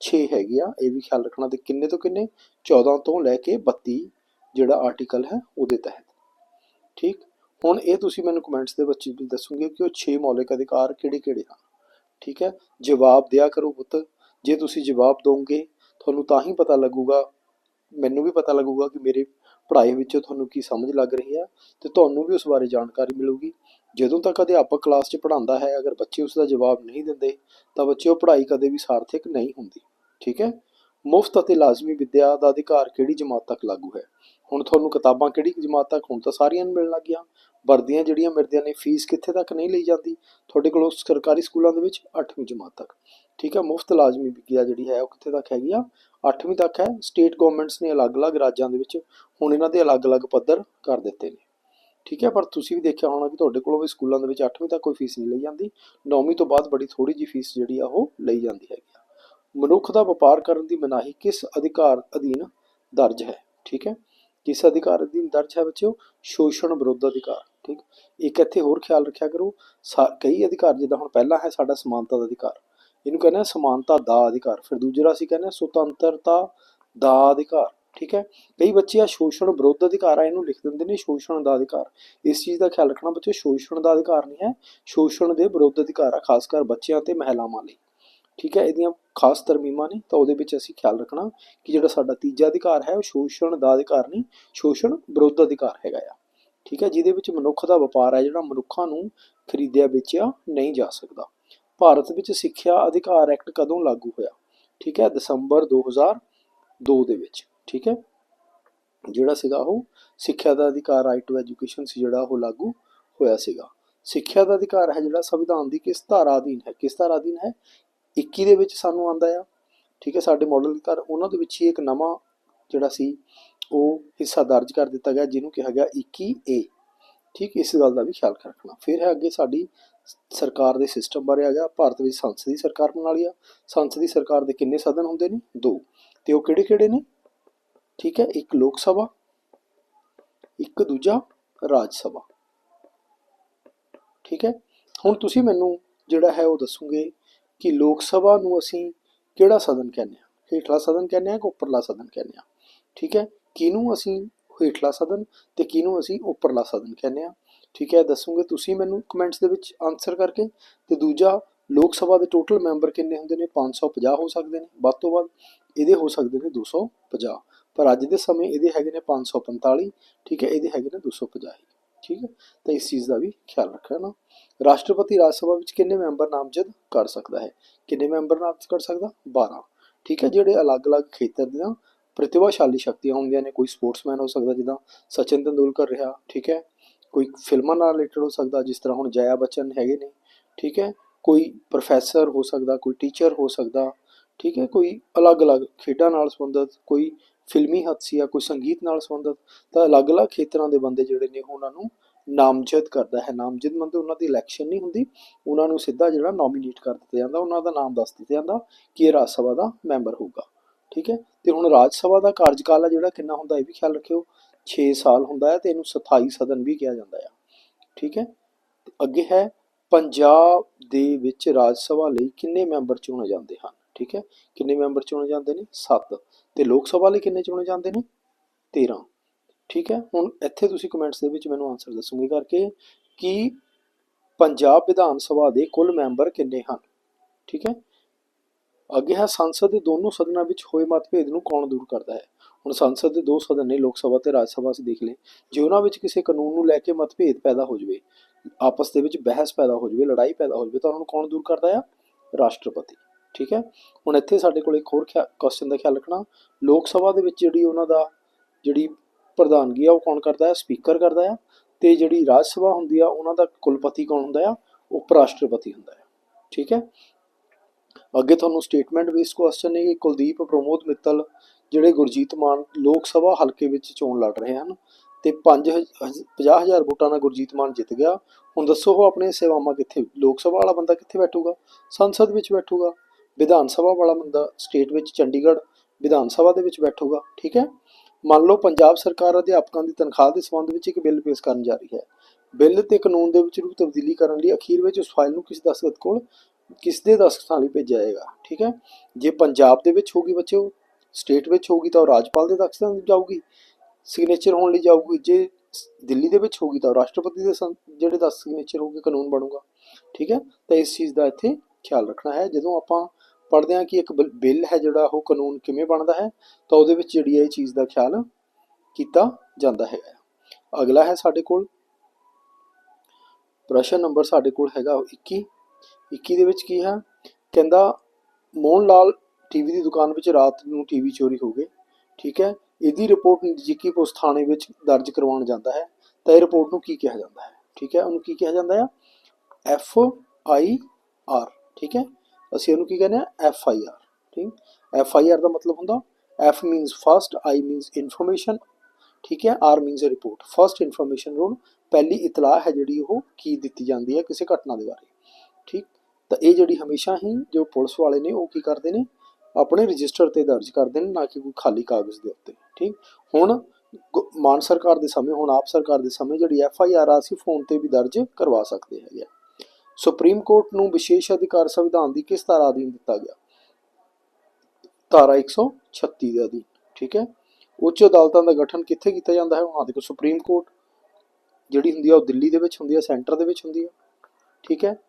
6 ਹੈਗੀ ਆ, ਇਹ ਵੀ ਖਿਆਲ ਰੱਖਣਾ ਤੇ ਕਿੰਨੇ ਤੋਂ ਕਿੰਨੇ? 14 ਤੋਂ ਲੈ ਕੇ 32 ਜਿਹੜਾ ਆਰਟੀਕਲ ਹੈ ਉਹਦੇ ਤਹਿਤ। ਠੀਕ? ਹੁਣ ਇਹ ਤੁਸੀਂ ਮੈਨੂੰ ਕਮੈਂਟਸ ਦੇ ਵਿੱਚ ਦੱਸੋਗੇ ਕਿ ਉਹ 6 ਮੌਲਿਕ ਅਧਿਕਾਰ ਕਿਹੜੇ ਕਿਹੜੇ ਹਨ। ਠੀਕ ਹੈ? ਜਵਾਬ ਦਿਆ ਕਰੋ ਪੁੱਤ। ਜੇ ਤੁਸੀਂ ਜਵਾਬ ਦੋਗੇ, ਤੁਹਾਨੂੰ ਤਾਂ ਹੀ ਪਤਾ ਲੱਗੂਗਾ, ਮੈਨੂੰ ਵੀ ਪਤਾ ਲੱਗੂਗਾ ਕਿ ਮੇਰੇ ਪੜ੍ਹਾਈ ਵਿੱਚ ਤੁਹਾਨੂੰ ਕੀ ਸਮਝ ਲੱਗ ਰਹੀ ਹੈ ਤੇ ਤੁਹਾਨੂੰ ਵੀ ਉਸ ਬਾਰੇ ਜਾਣਕਾਰੀ ਮਿਲੂਗੀ। ਜਦੋਂ ਤੱਕ ਅਧਿਆਪਕ ਕਲਾਸ 'ਚ ਪੜ੍ਹਾਉਂਦਾ ਹੈ, ਅਗਰ ਬੱਚੇ ਉਸ ਦਾ ਜਵਾਬ ਨਹੀਂ ਦਿੰਦੇ, ਤਾਂ ਬੱਚੇ ਉਹ ਪੜ੍ਹਾਈ ਕਦੇ ਵੀ ਸਾਰਥਕ ਨਹੀਂ ਹੁੰਦੀ। ਠੀਕ ਹੈ? ਮੁਫਤ ਅਤੇ ਲਾਜ਼ਮੀ ਵਿੱਦਿਆ ਦਾ ਅਧਿਕਾਰ ਕਿਹੜੀ ਜਮਾਤ ਤੱਕ ਲਾਗੂ ਹੈ? ਹੁਣ ਤੁਹਾਨੂੰ ਕਿਤਾਬਾਂ ਕਿਹੜੀ ਜਮਾਤ ਤੱਕ ਹੁਣ ਤਾਂ ਸਾਰੀਆਂ ਨੂੰ ਮਿਲਣ ਲੱਗ ਗਿਆ ਵਰਦੀਆਂ ਜਿਹੜੀਆਂ ਮਿਲਦੀਆਂ ਨੇ, ਫੀਸ ਕਿੱਥੇ ਤੱਕ ਨਹੀਂ ਲਈ ਜਾਂਦੀ। ਤੁਹਾਡੇ ਕੋਲ ਸਰਕਾਰੀ ਸਕੂਲਾਂ ਦੇ ਵਿੱਚ 8ਵੀਂ ਜਮਾਤ ਤੱਕ। ਠੀਕ ਹੈ, ਮੁਫਤ ਲਾਜ਼ਮੀ ਵਿਗਿਆ ਜਿਹੜੀ ਹੈ ਉਹ ਕਿੱਥੇ ਤੱਕ ਹੈਗੀ ਆ? 8ਵੀਂ ਤੱਕ ਹੈ। ਸਟੇਟ ਗਵਰਨਮੈਂਟਸ ਨੇ ਅਲੱਗ-ਅਲੱਗ ਰਾਜਾਂ ਦੇ ਵਿੱਚ ਹੁਣ ਇਹਨਾਂ ਦੇ ਅਲੱਗ-ਅਲੱਗ ਪੱਧਰ ਕਰ ਦਿੱਤੇ ਨੇ। ਠੀਕ ਹੈ, ਪਰ ਤੁਸੀਂ ਵੀ ਦੇਖਿਆ ਹੋਣਾ ਕਿ ਤੁਹਾਡੇ ਕੋਲੋਂ ਵੀ ਸਕੂਲਾਂ ਦੇ ਵਿੱਚ 8ਵੀਂ ਤੱਕ ਕੋਈ ਫੀਸ ਨਹੀਂ ਲਈ ਜਾਂਦੀ। 9ਵੀਂ ਤੋਂ ਬਾਅਦ ਬੜੀ ਥੋੜੀ ਜੀ ਫੀਸ ਜਿਹੜੀ ਆ ਉਹ ਲਈ ਜਾਂਦੀ ਹੈਗੀ ਆ। ਮਨੁੱਖ ਦਾ ਵਪਾਰ ਕਰਨ ਦੀ ਮਨਾਹੀ ਕਿਸ ਅਧਿਕਾਰ ਅਧੀਨ ਦਰਜ ਹੈ? ਠੀਕ ਹੈ ਕਿਸ ਅਧਿਕਾਰ ਅਧੀਨ ਦਰਜ ਹੈ ਬੱਚਿਓ? ਸ਼ੋਸ਼ਣ ਵਿਰੋਧ ਅਧਿਕਾਰ, ਠੀਕ? ਇੱਕ ਇੱਥੇ ਹੋਰ ਖਿਆਲ ਰੱਖਿਆ ਕਰੋ, ਸਾ- ਕਈ ਅਧਿਕਾਰ ਜਿੱਦਾਂ ਹੁਣ ਪਹਿਲਾ ਹੈ ਸਾਡਾ ਸਮਾਨਤਾ ਦਾ ਅਧਿਕਾਰ। ਇਹਨੂੰ ਕਹਿੰਦੇ ਆ ਸਮਾਨਤਾ ਦਾ ਅਧਿਕਾਰ। ਫਿਰ ਦੂਜਾ ਅਸੀਂ ਕਹਿੰਦੇ ਆ ਸੁਤੰਤਰਤਾ ਦਾ ਅਧਿਕਾਰ, ਠੀਕ ਹੈ? ਕਈ ਬੱਚੇ ਆ ਸ਼ੋਸ਼ਣ ਵਿਰੋਧ ਅਧਿਕਾਰ ਆ, ਇਹਨੂੰ ਲਿਖ ਦਿੰਦੇ ਨੇ ਸ਼ੋਸ਼ਣ ਦਾ ਅਧਿਕਾਰ। ਇਸ ਚੀਜ਼ ਦਾ ਖਿਆਲ ਰੱਖਣਾ ਬੱਚੇ ਸ਼ੋਸ਼ਣ ਦਾ ਅਧਿਕਾਰ ਨਹੀਂ ਹੈ, ਸ਼ੋਸ਼ਣ ਦੇ ਵਿਰੋਧ ਅਧਿਕਾਰ ਆ, ਖਾਸ ਕਰ ਬੱਚਿਆਂ ਤੇ ਮਹਿਲਾਵਾਂ ਲਈ। ਠੀਕ ਹੈ, ਇਹਦੀਆਂ ਖਾਸ ਤਰਮੀਮਾਂ ਨੇ, ਤਾਂ ਉਹਦੇ ਵਿੱਚ ਅਸੀਂ ਖਿਆਲ ਰੱਖਣਾ ਕਿ ਜਿਹੜਾ ਸਾਡਾ ਤੀਜਾ ਅਧਿਕਾਰ ਹੈ, ਉਹ ਸ਼ੋਸ਼ਣ ਦਾ ਅਧਿਕਾਰ ਨਹੀਂ, ਸ਼ੋਸ਼ਣ ਵਿਰੋਧ ਅਧਿਕਾਰ ਹੈਗਾ ਆ। ਠੀਕ ਹੈ, ਜਿਹਦੇ ਵਿੱਚ ਮਨੁੱਖ ਦਾ ਵਪਾਰ ਹੈ, ਜਿਹੜਾ ਮਨੁੱਖਾਂ ਨੂੰ ਖਰੀਦਿਆ, ਵੇਚਿਆ ਨਹੀਂ ਜਾ ਸਕਦਾ। ਭਾਰਤ ਵਿੱਚ ਸਿੱਖਿਆ ਅਧਿਕਾਰ ਐਕਟ ਕਦੋਂ ਲਾਗੂ ਹੋਇਆ? ਠੀਕ ਹੈ, ਦਸੰਬਰ 2002 ਦੇ ਵਿੱਚ। ਠੀਕ ਹੈ, ਜਿਹੜਾ ਸੀਗਾ ਉਹ ਸਿੱਖਿਆ ਦਾ ਅਧਿਕਾਰ ਰਾਈਟ ਟੂ ਐਜੂਕੇਸ਼ਨ ਸੀ ਜਿਹੜਾ ਉਹ ਲਾਗੂ ਹੋਇਆ ਸੀਗਾ। ਸਿੱਖਿਆ ਦਾ ਅਧਿਕਾਰ ਹੈ ਜਿਹੜਾ ਸੰਵਿਧਾਨ ਦੀ ਕਿਸ ਧਾਰਾ ਅਧੀਨ ਹੈ? ਕਿਸ ਧਾਰਾ ਅਧੀਨ ਹੈ? 21 ਦੇ ਵਿੱਚ ਸਾਨੂੰ ਆਂਦਾ ਆ, ਠੀਕ ਹੈ, ਸਾਡੇ ਮਾਡਲ ਘਰ ਉਹਨਾਂ ਦੇ ਵਿੱਚ ਹੀ ਇੱਕ ਨਵਾਂ ਜਿਹੜਾ ਸੀ, ਉਹ ਹਿੱਸਾ ਦਰਜ ਕਰ ਦਿੱਤਾ ਗਿਆ, ਜਿਹਨੂੰ ਕਿਹਾ ਗਿਆ 21A ਠੀਕ, ਇਸ ਗੱਲ ਦਾ ਵੀ ਖਿਆਲ ਰੱਖਣਾ। ਫਿਰ ਹੈ ਅੱਗੇ ਸਾਡੀ ਸਰਕਾਰ ਦੇ ਸਿਸਟਮ ਬਾਰੇ ਆ ਗਿਆ, ਭਾਰਤ ਵਿੱਚ ਸੰਸਦੀ ਸਰਕਾਰ ਪ੍ਰਣਾਲੀ ਆ। ਸੰਸਦੀ ਸਰਕਾਰ ਦੇ ਕਿੰਨੇ ਸਦਨ ਹੁੰਦੇ ਨੇ? ਦੋ। ਤੇ ਉਹ ਕਿਹੜੇ ਕਿਹੜੇ ਨੇ? ਠੀਕ ਹੈ, ਇੱਕ ਲੋਕ ਸਭਾ, ਇੱਕ ਦੂਜਾ ਰਾਜ ਸਭਾ। ਠੀਕ ਹੈ, ਹੁਣ ਤੁਸੀਂ ਮੈਨੂੰ ਜਿਹੜਾ ਹੈ ਉਹ ਦੱਸੋਗੇ ਕਿ ਲੋਕ ਸਭਾ ਨੂੰ ਅਸੀਂ ਕਿਹੜਾ ਸਦਨ ਕਹਿੰਦੇ ਆ ਹੇਠਲਾ ਸਦਨ ਕਹਿੰਦੇ ਆ ਕਿ ਉੱਪਰਲਾ ਸਦਨ ਕਹਿੰਦੇ ਆ ਠੀਕ ਹੈ? ਕਿਹਨੂੰ ਅਸੀਂ ਹੇਠਲਾ ਸਦਨ ਤੇ ਕਿਹਨੂੰ ਅਸੀਂ ਉੱਪਰਲਾ ਸਦਨ ਕਹਿੰਦੇ ਆ ਠੀਕ ਹੈ, ਦੱਸੋਗੇ ਤੁਸੀਂ ਮੈਨੂੰ ਕਮੈਂਟਸ ਦੇ ਵਿੱਚ ਆਨਸਰ ਕਰਕੇ ਤੇ ਦੂਜਾ, ਲੋਕ ਸਭਾ ਦੇ ਟੋਟਲ ਮੈਂਬਰ ਕਿੰਨੇ ਹੁੰਦੇ ਨੇ? 550 ਹੋ ਸਕਦੇ ਨੇ। ਵੱਧ ਤੋਂ ਵੱਧ ਇਹਦੇ ਹੋ ਸਕਦੇ ਨੇ 250 ਪਰ ਅੱਜ ਦੇ ਸਮੇਂ ਇਹਦੇ ਹੈਗੇ ਨੇ 545 ਠੀਕ ਹੈ, ਇਹਦੇ ਹੈਗੇ ਨੇ 250 ਹੀ ਠੀਕ ਹੈ? ਤਾਂ ਇਸ ਚੀਜ਼ ਦਾ ਵੀ ਖਿਆਲ ਰੱਖਣਾ ਰਾਸ਼ਟਰਪਤੀ ਰਾਜ ਸਭਾ ਵਿੱਚ ਕਿੰਨੇ ਮੈਂਬਰ ਨਾਮਜ਼ਦ ਕਰ ਸਕਦਾ ਹੈ? ਕਿੰਨੇ ਮੈਂਬਰ ਨਾਮਜ਼ਦ ਕਰ ਸਕਦਾ? 12 ਠੀਕ ਹੈ, ਜਿਹੜੇ ਅਲੱਗ-ਅਲੱਗ ਖੇਤਰ ਦੀਆਂ ਪ੍ਰਤਿਭਾਸ਼ਾਲੀ ਸ਼ਕਤੀਆਂ ਹੁੰਦੀਆਂ ਨੇ, ਕੋਈ ਸਪੋਰਟਸਮੈਨ ਹੋ ਸਕਦਾ, ਜਿੱਦਾਂ ਸਚਿਨ ਤੰਦੂਲਕਰ ਰਿਹਾ, ਠੀਕ ਹੈ? ਕੋਈ ਫਿਲਮਾਂ ਨਾਲ ਰਿਲੇਟਡ ਹੋ ਸਕਦਾ, ਜਿਸ ਤਰ੍ਹਾਂ ਹੁਣ ਜया ਬੱਚਨ ਹੈਗੇ ਨੇ, ਠੀਕ ਹੈ? ਕੋਈ ਪ੍ਰੋਫੈਸਰ ਹੋ ਸਕਦਾ, ਕੋਈ ਟੀਚਰ ਹੋ ਸਕਦਾ, ਠੀਕ ਹੈ? ਕੋਈ ਅਲੱਗ-ਅਲੱਗ ਖੇਡਾਂ ਨਾਲ ਸੰਬੰਧਿਤ, ਕੋਈ ਫਿਲਮੀ ਹੱਥ ਜਾਂ ਕੋਈ ਸੰਗੀਤ ਨਾਲ ਸੰਬੰਧਿਤ, ਤਾਂ ਅਲੱਗ-ਅਲੱਗ ਖੇਤਰਾਂ ਦੇ ਬੰਦੇ ਜਿਹੜੇ ਨੇ ਉਹਨਾਂ ਨੂੰ ਨਾਮਜ਼ਦ ਕਰਦਾ ਹੈ। ਨਾਮਜ਼ਦ ਮਤਲਬ ਉਹਨਾਂ ਦੀ ਇਲੈਕਸ਼ਨ ਨਹੀਂ ਹੁੰਦੀ। ਉਹਨਾਂ ਨੂੰ ਸਿੱਧਾ ਜਿਹੜਾ ਨੋਮੀਨੇਟ ਕਰ ਦਿੱਤਾ ਜਾਂਦਾ, ਉਹਨਾਂ ਦਾ ਨਾਮ ਦੱਸ ਦਿੱਤਾ ਜਾਂਦਾ ਕਿ ਇਹ ਰਾਜ ਸਭਾ ਦਾ ਮੈਂਬਰ ਹੋਊਗਾ। ਠੀਕ ਹੈ? ਤੇ ਹੁਣ ਰਾਜ ਸਭਾ ਦਾ ਕਾਰਜਕਾਲ ਜਿਹੜਾ ਕਿੰਨਾ ਹੁੰਦਾ ਇਹ ਵੀ ਖਿਆਲ ਰੱਖਿਓ। 6 ਸਾਲ ਹੁੰਦਾ ਹੈ ਤੇ ਇਹਨੂੰ ਸਥਾਈ ਸਦਨ ਵੀ ਕਿਹਾ ਜਾਂਦਾ ਹੈ ਠੀਕ ਹੈ? ਅੱਗੇ ਹੈ, ਪੰਜਾਬ ਦੇ ਵਿੱਚ ਰਾਜ ਸਭਾ ਲਈ ਕਿੰਨੇ ਮੈਂਬਰ ਚੁਣੇ ਜਾਂਦੇ ਹਨ? ਠੀਕ ਹੈ? ਕਿੰਨੇ ਮੈਂਬਰ ਚੁਣੇ ਜਾਂਦੇ ਨੇ? 7 ਤੇ ਲੋਕ ਸਭਾ ਲਈ ਕਿੰਨੇ ਚੁਣੇ ਜਾਂਦੇ ਨੇ? 13 ਠੀਕ ਹੈ? ਹੁਣ ਇੱਥੇ ਤੁਸੀਂ ਕਮੈਂਟਸ ਦੇ ਵਿੱਚ ਮੈਨੂੰ ਆਨਸਰ ਦੱਸੋਗੇ ਕਰਕੇ ਕਿ ਪੰਜਾਬ ਵਿਧਾਨ ਸਭਾ ਦੇ ਕੁੱਲ ਮੈਂਬਰ ਕਿੰਨੇ ਹਨ? ਠੀਕ ਹੈ? ਅੱਗੇ ਹੈ, ਸੰਸਦ ਦੇ ਦੋਨੋਂ ਸਦਨਾਂ ਵਿੱਚ ਹੋਏ ਮਤਭੇਦ ਨੂੰ ਕੌਣ ਦੂਰ ਕਰਦਾ ਹੈ? ਹੁਣ ਸੰਸਦ ਦੇ ਦੋ ਸਦਨ ਨੇ, ਲੋਕ ਸਭਾ ਤੇ ਰਾਜ ਸਭਾ, ਅਸੀਂ ਦੇਖ ਲਏ। ਜੇ ਉਹਨਾਂ ਵਿੱਚ ਕਿਸੇ ਕਾਨੂੰਨ ਨੂੰ ਲੈ ਕੇ ਮਤਭੇਦ ਪੈਦਾ ਹੋ ਜਾਵੇ, ਆਪਸ ਦੇ ਵਿੱਚ ਬਹਿਸ ਪੈਦਾ ਹੋ ਜਾਵੇ, ਲੜਾਈ ਪੈਦਾ ਹੋ ਜਾਵੇ, ਤਾਂ ਉਹਨਾਂ ਨੂੰ ਕੌਣ ਦੂਰ ਕਰਦਾ ਆ? ਰਾਸ਼ਟਰਪਤੀ। ਠੀਕ ਹੈ? ਹੁਣ ਇੱਥੇ ਸਾਡੇ ਕੋਲ ਇੱਕ ਹੋਰ ਕੁਐਸਚਨ ਦਾ ਖਿਆਲ ਰੱਖਣਾ। ਲੋਕ ਸਭਾ ਦੇ ਵਿੱਚ ਜਿਹੜੀ ਉਹਨਾਂ ਦਾ ਜਿਹੜੀ ਪ੍ਰਧਾਨਗੀ ਆ, ਉਹ ਕੌਣ ਕਰਦਾ ਹੈ? ਸਪੀਕਰ ਕਰਦਾ ਆ ਤੇ ਜਿਹੜੀ ਰਾਜ ਸਭਾ ਹੁੰਦੀ ਆ, ਉਹਨਾਂ ਦਾ ਕੁਲਪਤੀ ਕੌਣ ਹੁੰਦਾ ਆ? ਉਪ ਰਾਸ਼ਟਰਪਤੀ ਹੁੰਦਾ ਹੈ ਠੀਕ ਹੈ? ਅੱਗੇ ਤੁਹਾਨੂੰ ਸਟੇਟਮੈਂਟ ਬੇਸਡ ਕੁਐਸਚਨ ਨੇ ਕਿ ਕੁਲਦੀਪ, ਪ੍ਰਮੋਦ ਮਿੱਤਲ ਜਿਹੜੇ ਗੁਰਜੀਤ ਮਾਨ ਲੋਕ ਸਭਾ ਹਲਕੇ ਵਿੱਚ ਚੋਣ ਲੜ ਰਹੇ ਹਨ ਤੇ 50000 ਵੋਟਾਂ ਨਾਲ ਗੁਰਜੀਤ ਮਾਨ ਜਿੱਤ ਗਿਆ। ਹੁਣ ਦੱਸੋ ਉਹ ਆਪਣੇ ਸੇਵਾਵਾਂ ਕਿੱਥੇ, ਲੋਕ ਸਭਾ ਵਾਲਾ ਬੰਦਾ ਕਿੱਥੇ ਬੈਠੂਗਾ? ਸੰਸਦ ਵਿੱਚ ਬੈਠੂਗਾ। ਵਿਧਾਨ ਸਭਾ ਵਾਲਾ ਬੰਦਾ ਸਟੇਟ ਵਿੱਚ ਚੰਡੀਗੜ੍ਹ ਵਿਧਾਨ ਸਭਾ ਦੇ ਵਿੱਚ ਬੈਠੂਗਾ, ਠੀਕ ਹੈ? ਮੰਨ ਲਓ ਪੰਜਾਬ ਸਰਕਾਰ ਅਧਿਆਪਕਾਂ ਦੀ ਤਨਖਾਹ ਦੇ ਸੰਬੰਧ ਵਿੱਚ ਇੱਕ ਬਿੱਲ ਪੇਸ਼ ਕਰਨ ਜਾ ਰਹੀ ਹੈ। ਬਿੱਲ ਤੇ ਕਾਨੂੰਨ ਦੇ ਵਿੱਚ ਰੂਪ ਤਬਦੀਲੀ ਕਰਨ ਲਈ ਅਖੀਰ ਵਿੱਚ ਉਸ ਫਾਈਲ ਨੂੰ ਕਿਸੇ ਦਸਤਖਤ ਕੋਲ, ਕਿਸ ਦੇ ਦਸਤਖਤਾਂ ਲਈ ਭੇਜਿਆ ਜਾਏਗਾ, ਠੀਕ ਹੈ? ਜੇ ਪੰਜਾਬ ਦੇ ਵਿੱਚ ਹੋਗੀ ਬੱਚਿਓ ਸਟੇਟ ਵਿੱਚ ਹੋਗੀ ਤਾਂ ਉਹ ਰਾਜਪਾਲ ਦੇ ਦਸਤਖਤਾਂ ਲਈ ਜਾਊਗੀ ਸਿਗਨੇਚਰ ਹੋਣ ਲਈ ਜਾਊਗੀ, ਜੇ ਦਿੱਲੀ ਦੇ ਵਿੱਚ ਹੋਗੀ ਤਾਂ ਉਹ ਰਾਸ਼ਟਰਪਤੀ ਦੇ ਜਿਹੜੇ 10 ਸਿਗਨੇਚਰ ਹੋਗੇ ਕਾਨੂੰਨ ਬਣੂਗਾ, ਠੀਕ ਹੈ? ਤਾਂ ਇਸ ਚੀਜ਼ ਦਾ ਇੱਥੇ ਖਿਆਲ ਰੱਖਣਾ ਹੈ। ਜਦੋਂ ਆਪਾਂ ਪੜ੍ਹਦੇ ਹਾਂ ਕਿ ਇੱਕ ਬਿੱਲ ਹੈ ਜਿਹੜਾ ਉਹ ਕਾਨੂੰਨ ਕਿਵੇਂ ਬਣਦਾ ਹੈ, ਤਾਂ ਉਹਦੇ ਵਿੱਚ ਜਿਹੜੀ ਇਹ ਚੀਜ਼ ਦਾ ਖਿਆਲ ਕੀਤਾ ਜਾਂਦਾ ਹੈ। ਅਗਲਾ ਹੈ ਸਾਡੇ ਕੋਲ। ਪ੍ਰਸ਼ਨ ਨੰਬਰ ਸਾਡੇ ਕੋਲ ਹੈਗਾ 21 21 ਦੇ ਵਿੱਚ ਕੀ ਹੈ? ਕਹਿੰਦਾ, ਮੋਹਨ ਲਾਲ ਟੀਵੀ ਦੀ ਦੁਕਾਨ ਵਿੱਚ ਰਾਤ ਨੂੰ ਟੀਵੀ ਚੋਰੀ ਹੋ ਗਏ। ਠੀਕ ਹੈ। ਇਹਦੀ ਰਿਪੋਰਟ ਨਜ਼ਦੀਕੀ ਪੁਲਿਸ ਥਾਣੇ ਵਿੱਚ ਦਰਜ ਕਰਵਾਉਣ ਜਾਂਦਾ ਹੈ। ਤਾਂ ਇਹ ਰਿਪੋਰਟ ਨੂੰ ਕੀ ਕਿਹਾ ਜਾਂਦਾ ਹੈ? ਠੀਕ ਹੈ। ਉਹਨੂੰ ਕੀ ਕਿਹਾ ਜਾਂਦਾ ਹੈ ਐਫ ਆਈ ਆਰ। ਠੀਕ ਹੈ। ਅਸੀਂ ਉਹਨੂੰ ਕੀ ਕਹਿੰਦੇ ਆ ਐਫ ਆਈ ਆਰ ਠੀਕ? ਐਫ ਆਈ ਆਰ ਦਾ ਮਤਲਬ ਹੁੰਦਾ F means first I means information ਠੀਕ ਹੈ? R means report first information roll ਪਹਿਲੀ ਇਤਲਾਹ ਹੈ ਜਿਹੜੀ ਉਹ ਕੀ ਦਿੱਤੀ ਜਾਂਦੀ ਹੈ ਕਿਸੇ ਘਟਨਾ ਦੇ ਬਾਰੇ, ਠੀਕ? ਤਾਂ ਇਹ ਜਿਹੜੀ ਹਮੇਸ਼ਾ ਹੀ ਜੋ ਪੁਲਿਸ ਵਾਲੇ ਨੇ ਉਹ ਕੀ ਕਰਦੇ ਨੇ, ਆਪਣੇ ਰਜਿਸਟਰ ਤੇ ਦਰਜ ਕਰਦੇ ਨੇ, ਨਾ ਕਿ ਕੋਈ ਖਾਲੀ ਕਾਗਜ਼ ਦੇ ਉੱਤੇ, ਠੀਕ? ਹੁਣ ਗ- ਮਾਨ ਸਰਕਾਰ ਦੇ ਸਮੇਂ, ਹੁਣ ਆਪ ਸਰਕਾਰ ਦੇ ਸਮੇਂ ਜਿਹੜੀ ਐਫ ਆਈ ਆਰ ਆ, ਅਸੀਂ ਫੋਨ ਤੇ ਵੀ ਦਰਜ ਕਰਵਾ ਸਕਦੇ ਹੈਗੇ ਆ। ਸੁਪਰੀਮ ਕੋਰਟ ਨੂੰ ਵਿਸ਼ੇਸ਼ ਅਧਿਕਾਰ ਸੰਵਿਧਾਨ ਦੀ ਕਿਸ ਧਾਰਾ ਅਧੀਨ ਦਿੱਤਾ ਗਿਆ? ਧਾਰਾ 136 ਦੇ ਅਧੀਨ, ਠੀਕ ਹੈ? ਉੱਚ ਅਦਾਲਤਾਂ ਦਾ ਗਠਨ ਕਿੱਥੇ ਕੀਤਾ ਜਾਂਦਾ ਹੈ? ਹਾਂ ਦੇਖੋ, ਸੁਪਰੀਮ ਕੋਰਟ ਜਿਹੜੀ ਹੁੰਦੀ ਆ, ਉਹ ਦਿੱਲੀ ਦੇ ਵਿੱਚ ਹੁੰਦੀ ਆ, ਸੈਂਟਰ ਦੇ ਵਿੱਚ ਹੁੰਦੀ ਆ, ਠੀਕ ਹੈ?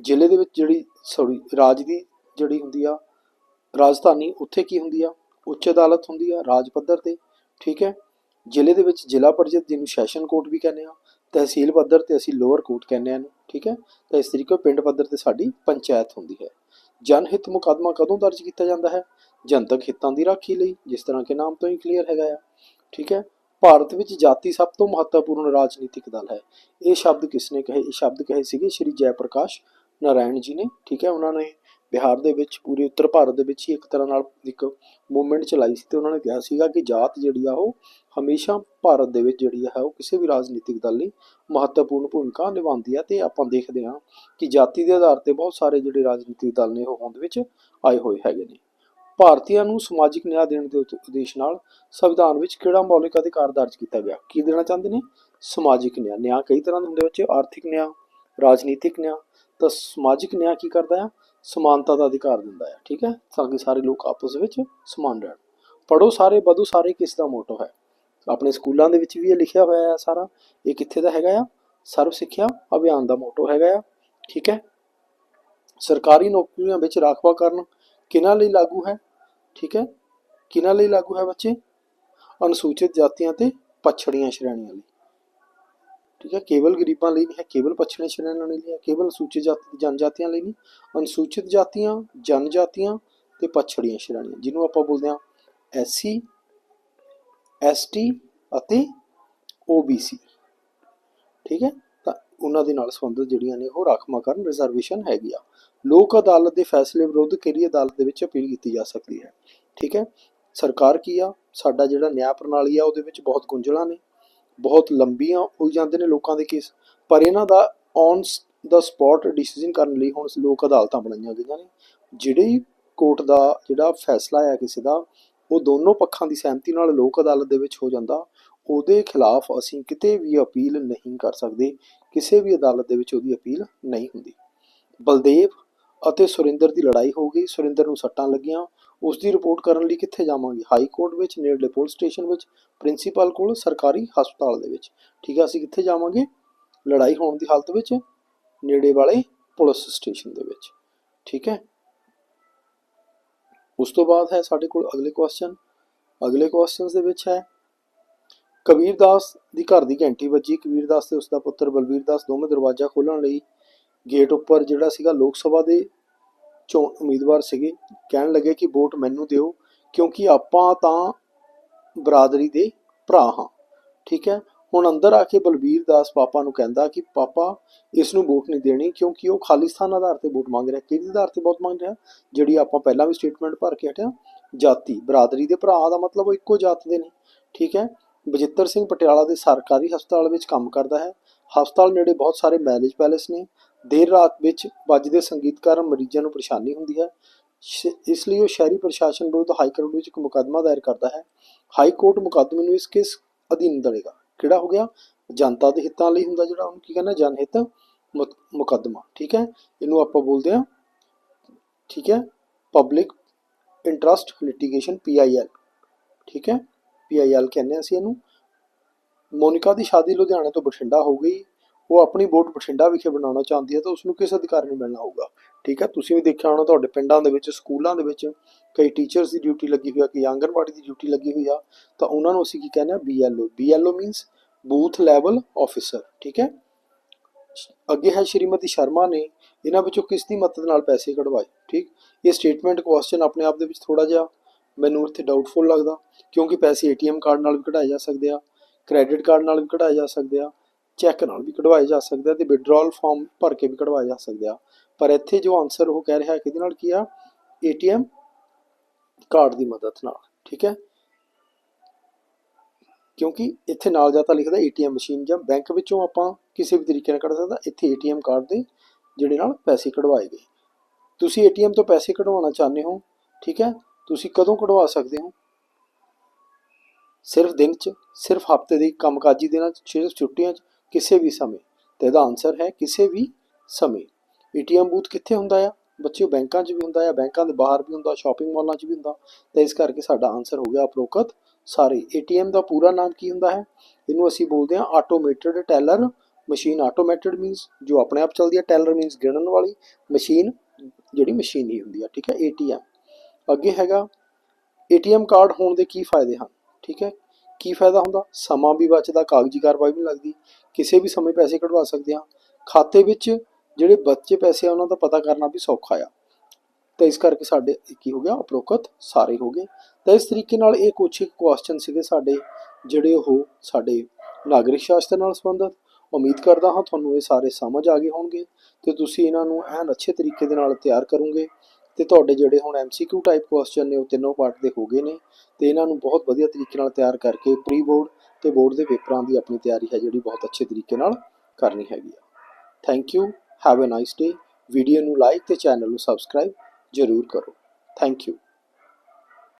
ਜ਼ਿਲ੍ਹੇ ਦੇ ਵਿੱਚ ਜਿਹੜੀ ਸੌਰੀ ਰਾਜ ਦੀ ਜਿਹੜੀ ਹੁੰਦੀ ਆ, ਰਾਜਧਾਨੀ, ਉੱਥੇ ਕੀ ਹੁੰਦੀ ਆ? ਉੱਚ ਅਦਾਲਤ ਹੁੰਦੀ ਆ, ਰਾਜ ਪੱਧਰ ਤੇ, ਠੀਕ ਹੈ? ਜ਼ਿਲ੍ਹੇ ਦੇ ਵਿੱਚ ਜ਼ਿਲ੍ਹਾ ਪਰਿਸ਼ਦ, ਜਿਹਨੂੰ ਸੈਸ਼ਨ ਕੋਰਟ ਵੀ ਕਹਿੰਦੇ ਆ ਤਹਿਸੀਲ ਪੱਧਰ ਤੇ ਅਸੀਂ ਲੋਅਰ ਕੋਰਟ ਕਹਿੰਦੇ ਹਾਂ ਠੀਕ ਹੈ? ਤਾਂ ਇਸ ਤਰੀਕੇ ਪਿੰਡ ਪੱਧਰ ਤੇ ਸਾਡੀ ਪੰਚਾਇਤ ਹੁੰਦੀ ਹੈ। ਜਨ ਹਿੱਤ ਮੁਕੱਦਮਾ ਕਦੋਂ ਦਰਜ ਕੀਤਾ ਜਾਂਦਾ ਹੈ? ਜਨਤਕ ਹਿੱਤਾਂ ਦੀ ਰਾਖੀ ਲਈ, ਜਿਸ ਤਰ੍ਹਾਂ ਕਿ ਨਾਮ ਤੋਂ ਹੀ ਕਲੀਅਰ ਹੈਗਾ ਆ, ਠੀਕ ਹੈ? ਭਾਰਤ ਵਿੱਚ ਜਾਤੀ ਸਭ ਤੋਂ ਮਹੱਤਵਪੂਰਨ ਰਾਜਨੀਤਿਕ ਦਲ ਹੈ। ਇਹ ਸ਼ਬਦ ਕਿਸਨੇ ਕਹੇ? ਇਹ ਸ਼ਬਦ ਕਹੇ ਸੀਗੇ ਸ਼੍ਰੀ ਜੈ ਪ੍ਰਕਾਸ਼ ਨਾਰਾਇਣ ਜੀ ਨੇ, ਠੀਕ ਹੈ? ਉਹਨਾਂ ਨੇ ਬਿਹਾਰ ਦੇ ਵਿੱਚ ਪੂਰੇ ਉੱਤਰ ਭਾਰਤ ਦੇ ਵਿੱਚ ਹੀ ਇੱਕ ਤਰ੍ਹਾਂ ਨਾਲ ਇੱਕ ਮੂਵਮੈਂਟ ਚਲਾਈ ਸੀ ਤੇ ਉਹਨਾਂ ਨੇ ਕਿਹਾ ਸੀਗਾ ਕਿ ਜਾਤ ਜਿਹੜੀ ਆ ਉਹ ਹਮੇਸ਼ਾ ਭਾਰਤ ਦੇ ਵਿੱਚ ਜਿਹੜੀ ਹੈ ਉਹ ਕਿਸੇ ਵੀ ਰਾਜਨੀਤਿਕ ਦਲ ਲਈ ਮਹੱਤਵਪੂਰਨ ਭੂਮਿਕਾ ਨਿਭਾਉਂਦੀ ਹੈ ਤੇ ਆਪਾਂ ਦੇਖਦੇ ਹਾਂ ਕਿ ਜਾਤੀ ਦੇ ਆਧਾਰ ਤੇ ਬਹੁਤ ਸਾਰੇ ਜਿਹੜੇ ਰਾਜਨੀਤਿਕ ਦਲ ਨੇ ਉਹ ਹੋਂਦ ਵਿੱਚ ਆਏ ਹੋਏ ਹੈਗੇ ਨੇ। ਭਾਰਤੀਆਂ ਨੂੰ ਸਮਾਜਿਕ ਨਿਆਂ ਦੇਣ ਦੇ ਉਦੇਸ਼ ਨਾਲ ਸੰਵਿਧਾਨ ਵਿੱਚ ਕਿਹੜਾ ਮੌਲਿਕ ਅਧਿਕਾਰ ਦਰਜ ਕੀਤਾ ਗਿਆ, ਕੀ ਦੇਣਾ ਚਾਹੁੰਦੇ ਨੇ? ਸਮਾਜਿਕ ਨਿਆਂ। ਨਿਆਂ ਕਈ ਤਰ੍ਹਾਂ ਦੇ ਹੁੰਦੇ ਵਿੱਚ ਆਰਥਿਕ ਨਿਆਂ, ਰਾਜਨੀਤਿਕ ਨਿਆਂ। ਤਾਂ ਸਮਾਜਿਕ ਨਿਆਂ ਕੀ ਕਰਦਾ ਹੈ ਸਮਾਨਤਾ ਦਾ ਅਧਿਕਾਰ ਦਿੰਦਾ ਹੈ ਠੀਕ ਹੈ? ਤਾਂ ਕਿ ਸਾਰੇ ਲੋਕ ਆਪਸ ਵਿੱਚ ਸਮਾਨ ਰਹਿਣ। ਪੜੋ ਸਾਰੇ ਬਦੋ ਸਾਰੇ ਕਿਸ ਦਾ ਮੋਟੋ ਹੈ? ਆਪਣੇ ਸਕੂਲਾਂ ਦੇ ਵਿੱਚ ਵੀ ਇਹ ਲਿਖਿਆ ਹੋਇਆ ਹੈ ਸਾਰਾ। ਇਹ ਕਿੱਥੇ ਦਾ ਹੈਗਾ ਆ? ਸਰਵ ਸਿੱਖਿਆ ਅਭਿਆਨ ਦਾ ਮੋਟੋ ਹੈਗਾ ਆ। ਠੀਕ ਹੈ? ਸਰਕਾਰੀ ਨੌਕਰੀਆਂ ਵਿੱਚ ਰਾਖਵਾਂਕਰਨ ਕਿਹਨਾਂ ਲਈ ਲਾਗੂ ਹੈ? ਠੀਕ ਹੈ? ਕਿਹਨਾਂ ਲਈ ਲਾਗੂ ਹੈ ਬੱਚੇ? ਅਨੁਸੂਚਿਤ ਜਾਤੀਆਂ ਤੇ ਪਛੜੀਆਂ ਸ਼੍ਰੇਣੀਆਂ ਲਈ। ਠੀਕ ਹੈ? ਕੇਵਲ ਗਰੀਬਾਂ ਲਈ ਨਹੀਂ ਹੈ, ਕੇਵਲ ਪਛੜੀਆਂ ਸ਼੍ਰੇਣੀਆਂ ਲਈ ਨਹੀਂ ਹੈ, ਕੇਵਲ ਅਨੁਸੂਚਿਤ ਜਾਤੀ, ਜਨਜਾਤੀਆਂ ਲਈ ਨਹੀਂ। ਅਨੁਸੂਚਿਤ ਜਾਤੀਆਂ, ਜਨਜਾਤੀਆਂ ਤੇ ਪਛੜੀਆਂ ਸ਼੍ਰੇਣੀਆਂ, ਜਿਹਨੂੰ ਆਪਾਂ ਬੋਲਦੇ ਹਾਂ ਐਸਸੀ ਐਸਟੀ ਅਤੇ OBC ਠੀਕ ਹੈ? ਤਾਂ ਉਹਨਾਂ ਦੇ ਨਾਲ ਸੰਬੰਧਿਤ ਜਿਹੜੀਆਂ ਨੇ ਉਹ ਰਾਖਵਾਂਕਰਨ ਰਿਜ਼ਰਵੇਸ਼ਨ ਹੈਗੀ ਆ। ਲੋਕ ਅਦਾਲਤ ਦੇ ਫੈਸਲੇ ਵਿਰੁੱਧ ਕਿਹੜੀ ਅਦਾਲਤ ਦੇ ਵਿੱਚ ਅਪੀਲ ਕੀਤੀ ਜਾ ਸਕਦੀ ਹੈ? ਠੀਕ ਹੈ? ਸਰਕਾਰ ਕੀ ਆ? ਸਾਡਾ ਜਿਹੜਾ ਨਿਆਂ ਪ੍ਰਣਾਲੀ ਆ, ਉਹਦੇ ਵਿੱਚ ਬਹੁਤ ਗੁੰਝਲਾਂ ਨੇ। ਬਹੁਤ ਲੰਬੀਆਂ ਹੋ ਜਾਂਦੇ ਨੇ ਲੋਕਾਂ ਦੇ ਕੇਸ। ਪਰ ਇਹਨਾਂ ਦਾ ਔਨ ਦਾ ਸਪੌਟ ਡਿਸੀਜਨ ਕਰਨ ਲਈ ਹੁਣ ਲੋਕ ਅਦਾਲਤਾਂ ਬਣਾਈਆਂ ਗਈਆਂ ਨੇ। ਜਿਹੜੇ ਕੋਰਟ ਦਾ ਜਿਹੜਾ ਫੈਸਲਾ ਆ ਕਿਸੇ ਦਾ ਉਹ ਦੋਨੋਂ ਪੱਖਾਂ ਦੀ ਸਹਿਮਤੀ ਨਾਲ ਲੋਕ ਅਦਾਲਤ ਦੇ ਵਿੱਚ ਹੋ ਜਾਂਦਾ, ਉਹਦੇ ਖਿਲਾਫ ਅਸੀਂ ਕਿਤੇ ਵੀ ਅਪੀਲ ਨਹੀਂ ਕਰ ਸਕਦੇ, ਕਿਸੇ ਵੀ ਅਦਾਲਤ ਦੇ ਵਿੱਚ ਉਹਦੀ ਅਪੀਲ ਨਹੀਂ ਹੁੰਦੀ। ਬਲਦੇਵ ਅਤੇ ਸੁਰਿੰਦਰ ਦੀ ਲੜਾਈ ਹੋ ਗਈ, ਸੁਰਿੰਦਰ ਨੂੰ ਸੱਟਾਂ ਲੱਗੀਆਂ ਉਸ ਦੀ ਰਿਪੋਰਟ ਕਰਨ ਲਈ ਕਿੱਥੇ ਜਾਵਾਂਗੇ? ਹਾਈ ਕੋਰਟ ਵਿੱਚ, ਨੇੜਲੇ ਪੁਲਿਸ ਸਟੇਸ਼ਨ ਵਿੱਚ, ਪ੍ਰਿੰਸੀਪਲ ਕੋਲ, ਸਰਕਾਰੀ ਹਸਪਤਾਲ ਦੇ ਵਿੱਚ। ਠੀਕ ਹੈ ਅਸੀਂ ਕਿੱਥੇ ਜਾਵਾਂਗੇ? ਲੜਾਈ ਹੋਣ ਦੀ ਹਾਲਤ ਵਿੱਚ ਨੇੜੇ ਵਾਲੇ ਪੁਲਿਸ ਸਟੇਸ਼ਨ ਦੇ ਵਿੱਚ। ਠੀਕ ਹੈ? ਉਸ ਤੋਂ ਬਾਅਦ ਹੈ ਸਾਡੇ ਕੋਲ ਅਗਲੇ ਕੁਐਸਚਨ ਅਗਲੇ ਕੁਐਸਚਨਸ ਦੇ ਵਿੱਚ ਹੈ ਕਬੀਰਦਾਸ ਦੀ ਘਰ ਦੀ ਘੰਟੀ ਵੱਜੀ। ਕਬੀਰਦਾਸ ਤੇ ਉਸ ਦਾ ਪੁੱਤਰ ਬਲਵੀਰ ਦਾਸ ਦੋਵੇਂ ਦਰਵਾਜ਼ਾ ਖੋਲਣ ਲਈ ਗੇਟ ਉੱਪਰ ਜਿਹੜਾ ਸੀਗਾ ਲੋਕ ਸਭਾ ਦੇ ਚੋਣ ਉਮੀਦਵਾਰ ਸੀਗੇ, ਕਹਿਣ ਲੱਗੇ ਕਿ ਵੋਟ ਮੈਨੂੰ ਦਿਓ, ਕਿਉਂਕਿ ਆਪਾਂ ਤਾਂ ਬਰਾਦਰੀ ਦੇ ਭਰਾ ਹਾਂ। ਠੀਕ ਹੈ? ਹੁਣ ਅੰਦਰ ਆ ਕੇ ਬਲਬੀਰ ਦਾਸ ਪਾਪਾ ਨੂੰ ਕਹਿੰਦਾ ਕਿ ਪਾਪਾ ਇਸ ਨੂੰ ਵੋਟ ਨਹੀਂ ਦੇਣੀ ਕਿਉਂਕਿ ਉਹ ਖਾਲਿਸਤਾਨ ਆਧਾਰ ਤੇ ਵੋਟ ਮੰਗ ਰਿਹਾ। ਕਿਹਦੇ ਆਧਾਰ ਤੇ ਬਹੁਤ ਮੰਗ ਰਿਹਾ? ਜਿਹੜੀ ਆਪਾਂ ਪਹਿਲਾਂ ਵੀ ਸਟੇਟਮੈਂਟ ਭਰ ਕੇ ਹਟਿਆ, ਜਾਤੀ। ਬਰਾਦਰੀ ਦੇ ਭਰਾ ਦਾ ਮਤਲਬ ਉਹ ਇੱਕੋ ਜਾਤ ਦੇ ਨੇ, ਠੀਕ ਹੈ? ਬਜਿੱਤਰ ਸਿੰਘ ਪਟਿਆਲਾ ਦੇ ਸਰਕਾਰੀ ਹਸਪਤਾਲ ਵਿੱਚ ਕੰਮ ਕਰਦਾ ਹੈ। ਹਸਪਤਾਲ ਨੇੜੇ ਬਹੁਤ ਸਾਰੇ ਮੈਰਿਜ ਪੈਲੇਸ ਨੇ। ਦੇਰ ਰਾਤ ਵਿੱਚ ਵੱਜਦੇ ਸੰਗੀਤ ਕਾਰਨ ਮਰੀਜ਼ਾਂ ਨੂੰ ਪਰੇਸ਼ਾਨੀ ਹੁੰਦੀ ਹੈ। ਸ਼- ਇਸ ਲਈ ਉਹ ਸ਼ਹਿਰੀ ਪ੍ਰਸ਼ਾਸਨ ਵਿਰੁੱਧ ਹਾਈ ਕੋਰਟ ਵਿੱਚ ਇੱਕ ਮੁਕੱਦਮਾ ਦਾਇਰ ਕਰਦਾ ਹੈ। ਹਾਈ ਕੋਰਟ ਮੁਕੱਦਮੇ ਨੂੰ ਇਸ ਕੇਸ ਅਧੀਨ ਦੜੇਗਾ ਕਿਹੜਾ ਹੋ ਗਿਆ? ਜਨਤਾ ਦੇ ਹਿੱਤਾਂ ਲਈ ਹੁੰਦਾ ਜਿਹੜਾ ਉਹਨੂੰ ਕੀ ਕਹਿੰਦਾ ਜਨਹਿਤ ਮੁਕ- ਮੁਕੱਦਮਾ, ਠੀਕ ਹੈ? ਇਹਨੂੰ ਆਪਾਂ ਬੋਲਦੇ ਹਾਂ, ਠੀਕ ਹੈ? ਪਬਲਿਕ ਇੰਟਰਸਟ ਲਿਟੀਗੇਸ਼ਨ PIL ਠੀਕ ਹੈ? PIL ਕਹਿੰਦੇ ਹਾਂ ਅਸੀਂ ਇਹਨੂੰ। ਮੋਨਿਕਾ ਦੀ ਸ਼ਾਦੀ ਲੁਧਿਆਣੇ ਤੋਂ ਬਠਿੰਡਾ ਹੋ ਗਈ। ਉਹ ਆਪਣੀ ਵੋਟ ਬਠਿੰਡਾ ਵਿਖੇ ਬਣਾਉਣਾ ਚਾਹੁੰਦੀ ਹੈ ਤਾਂ ਉਸ ਨੂੰ ਕਿਸ ਅਧਿਕਾਰੀ ਨੂੰ ਮਿਲਣਾ ਹੋਊਗਾ? ਠੀਕ ਹੈ ਤੁਸੀਂ ਵੀ ਦੇਖਿਆ ਹੋਣਾ ਤੁਹਾਡੇ ਪਿੰਡਾਂ ਦੇ ਵਿੱਚ, ਸਕੂਲਾਂ ਦੇ ਵਿੱਚ ਕਈ ਟੀਚਰਸ ਦੀ ਡਿਊਟੀ ਲੱਗੀ ਹੋਈ ਆ ਕਿ ਆਂਗਨਵਾੜੀ ਦੀ ਡਿਊਟੀ ਲੱਗੀ ਹੋਈ ਆ। ਤਾਂ ਉਹਨਾਂ ਨੂੰ ਅਸੀਂ ਕੀ ਕਹਿੰਦੇ ਆ? BLO BLO means booth level officer ਠੀਕ ਹੈ? ਅੱਗੇ ਹੈ ਸ਼੍ਰੀਮਤੀ ਸ਼ਰਮਾ ਨੇ, ਇਹਨਾਂ ਵਿੱਚੋਂ ਕਿਸ ਦੀ ਮਦਦ ਨਾਲ ਪੈਸੇ ਕਢਵਾਏ, ਠੀਕ? ਇਹ ਸਟੇਟਮੈਂਟ ਕੁਐਸਚਨ ਆਪਣੇ ਆਪ ਦੇ ਵਿੱਚ ਥੋੜਾ ਜਿਹਾ ਮੈਨੂੰ ਇੱਥੇ ਡਾਊਟਫੁਲ ਲੱਗਦਾ, ਕਿਉਂਕਿ ਪੈਸੇ ATM ਕਾਰਡ ਨਾਲ ਵੀ ਕਢਾਏ ਜਾ ਸਕਦੇ ਆ ਕ੍ਰੈਡਿਟ ਕਾਰਡ ਨਾਲ ਵੀ ਕਢਾਏ ਜਾ ਸਕਦੇ ਆ ਚੈੱਕ ਨਾਲ ਵੀ ਕਢਵਾਏ ਜਾ ਸਕਦੇ ਆ ਤੇ ਵਿਡਰਾਅਲ ਫਾਰਮ ਭਰ ਕੇ ਵੀ ਕਢਵਾਏ ਜਾ ਸਕਦੇ ਆ। ਪਰ ਇੱਥੇ ਜੋ ਆਨਸਰ ਉਹ ਕਹਿ ਰਿਹਾ ਕਿਹਦੇ ਨਾਲ ਕੀ ਆ? ATM ਕਾਰਡ ਦੀ ਮਦਦ ਨਾਲ, ਠੀਕ ਹੈ? ਕਿਉਂਕਿ ਇੱਥੇ ਨਾਲ ਜਾਂ ਤਾਂ ਲਿਖਦਾ ATM ਮਸ਼ੀਨ ਜਾਂ ਬੈਂਕ ਵਿੱਚੋਂ ਆਪਾਂ ਕਿਸੇ ਵੀ ਤਰੀਕੇ ਨਾਲ ਕੱਢ ਸਕਦਾ, ਇੱਥੇ ATM ਕਾਰਡ ਦੇ ਜਿਹੜੇ ਨਾਲ ਪੈਸੇ ਕਢਵਾਏ ਗਏ। ਤੁਸੀਂ ATM ਤੋਂ ਪੈਸੇ ਕਢਵਾਉਣਾ ਚਾਹੁੰਦੇ ਹੋ, ਠੀਕ ਹੈ? ਤੁਸੀਂ ਕਦੋਂ ਕਢਵਾ ਸਕਦੇ ਹੋ? ਸਿਰਫ ਦਿਨ 'ਚ, ਸਿਰਫ ਹਫ਼ਤੇ ਦੇ ਕੰਮਕਾਜੀ ਦਿਨਾਂ 'ਚ ਸਿਰਫ ਛੁੱਟੀਆਂ 'ਚ, ਕਿਸੇ ਵੀ ਸਮੇਂ। ਤੇ ਇਹਦਾ ਆਨਸਰ ਹੈ ਕਿਸੇ ਵੀ ਸਮੇਂ। ਏਟੀਐਮ ਬੂਥ ਕਿੱਥੇ ਹੁੰਦਾ ਆ? ਬੱਚਿਓ, ਬੈਂਕਾਂ 'ਚ ਵੀ ਹੁੰਦਾ ਆ, ਬੈਂਕਾਂ ਦੇ ਬਾਹਰ ਵੀ ਹੁੰਦਾ, ਸ਼ਾਪਿੰਗ ਮਾਲਾਂ 'ਚ ਵੀ ਹੁੰਦਾ। ਤਾਂ ਇਸ ਕਰਕੇ ਸਾਡਾ ਆਨਸਰ ਹੋ ਗਿਆ ਅਪਰੋਕਤ ਸਾਰੇ। ਏਟੀਐਮ ਦਾ ਪੂਰਾ ਨਾਮ ਕੀ ਹੁੰਦਾ ਹੈ? ਇਹਨੂੰ ਅਸੀਂ ਬੋਲਦੇ ਹਾਂ automated teller machine automated means ਜੋ ਆਪਣੇ ਆਪ ਚੱਲਦੀ ਹੈ ਟੈਲਰ ਮੀਨਸ ਗਿਣਨ ਵਾਲੀ ਮਸ਼ੀਨ ਜਿਹੜੀ ਮਸ਼ੀਨ ਹੀ ਹੁੰਦੀ ਆ, ਠੀਕ ਹੈ? ਏਟੀਐਮ ਅੱਗੇ ਹੈਗਾ ਏਟੀਐਮ ਕਾਰਡ ਹੋਣ ਦੇ ਕੀ ਫਾਇਦੇ ਹਨ? ਠੀਕ ਹੈ? ਕੀ ਫਾਇਦਾ ਹੁੰਦਾ? ਸਮਾਂ ਵੀ ਬਚਦਾ, ਕਾਗਜ਼ੀ ਕਾਰਵਾਈ ਵੀ ਲੱਗਦੀ। ਕਿਸੇ ਵੀ ਸਮੇਂ ਪੈਸੇ ਕਢਵਾ ਸਕਦੇ ਹਾਂ। ਖਾਤੇ ਵਿੱਚ ਜਿਹੜੇ ਬੱਚੇ ਪੈਸੇ ਆ, ਉਹਨਾਂ ਦਾ ਪਤਾ ਕਰਨਾ ਵੀ ਸੌਖਾ ਆ। ਤਾਂ ਇਸ ਕਰਕੇ ਸਾਡੇ ਕੀ ਹੋ ਗਿਆ, ਉਪਰੋਕਤ ਸਾਰੇ ਹੋ ਗਏ। ਤਾਂ ਇਸ ਤਰੀਕੇ ਨਾਲ ਇਹ ਕੁਛ ਕੁਐਸਚਨ ਸੀਗੇ ਸਾਡੇ, ਜਿਹੜੇ ਉਹ ਸਾਡੇ ਨਾਗਰਿਕ ਸ਼ਾਸਤਰ ਨਾਲ ਸੰਬੰਧਿਤ। ਉਮੀਦ ਕਰਦਾ ਹਾਂ ਤੁਹਾਨੂੰ ਇਹ ਸਾਰੇ ਸਮਝ ਆ ਗਏ ਹੋਣਗੇ ਤੇ ਤੁਸੀਂ ਇਹਨਾਂ ਨੂੰ ਐਨ ਅੱਛੇ ਤਰੀਕੇ ਦੇ ਨਾਲ ਤਿਆਰ ਕਰੋਗੇ। ਤੇ ਤੁਹਾਡੇ ਜਿਹੜੇ ਹੁਣ MCQ ਟਾਈਪ ਕੁਐਸਚਨ ਨੇ, ਉਹ ਤਿੰਨੋਂ ਪਾਰਟ ਦੇ ਹੋ ਗਏ ਨੇ। ਤੇ ਇਹਨਾਂ ਨੂੰ ਬਹੁਤ ਵਧੀਆ ਤਰੀਕੇ ਨਾਲ ਤਿਆਰ ਕਰਕੇ ਪ੍ਰੀ ਬੋਰਡ ਤੇ ਬੋਰਡ ਦੇ ਪੇਪਰਾਂ ਦੀ ਆਪਣੀ ਤਿਆਰੀ ਹੈ, ਜਿਹੜੀ ਬਹੁਤ ਅੱਛੇ ਤਰੀਕੇ ਨਾਲ ਕਰਨੀ ਹੈਗੀ ਆ। Thank you have a nice day video ਨੂੰ ਲਾਈਕ ਤੇ ਚੈਨਲ ਨੂੰ ਸਬਸਕ੍ਰਾਈਬ ਜ਼ਰੂਰ ਕਰੋ। Thank you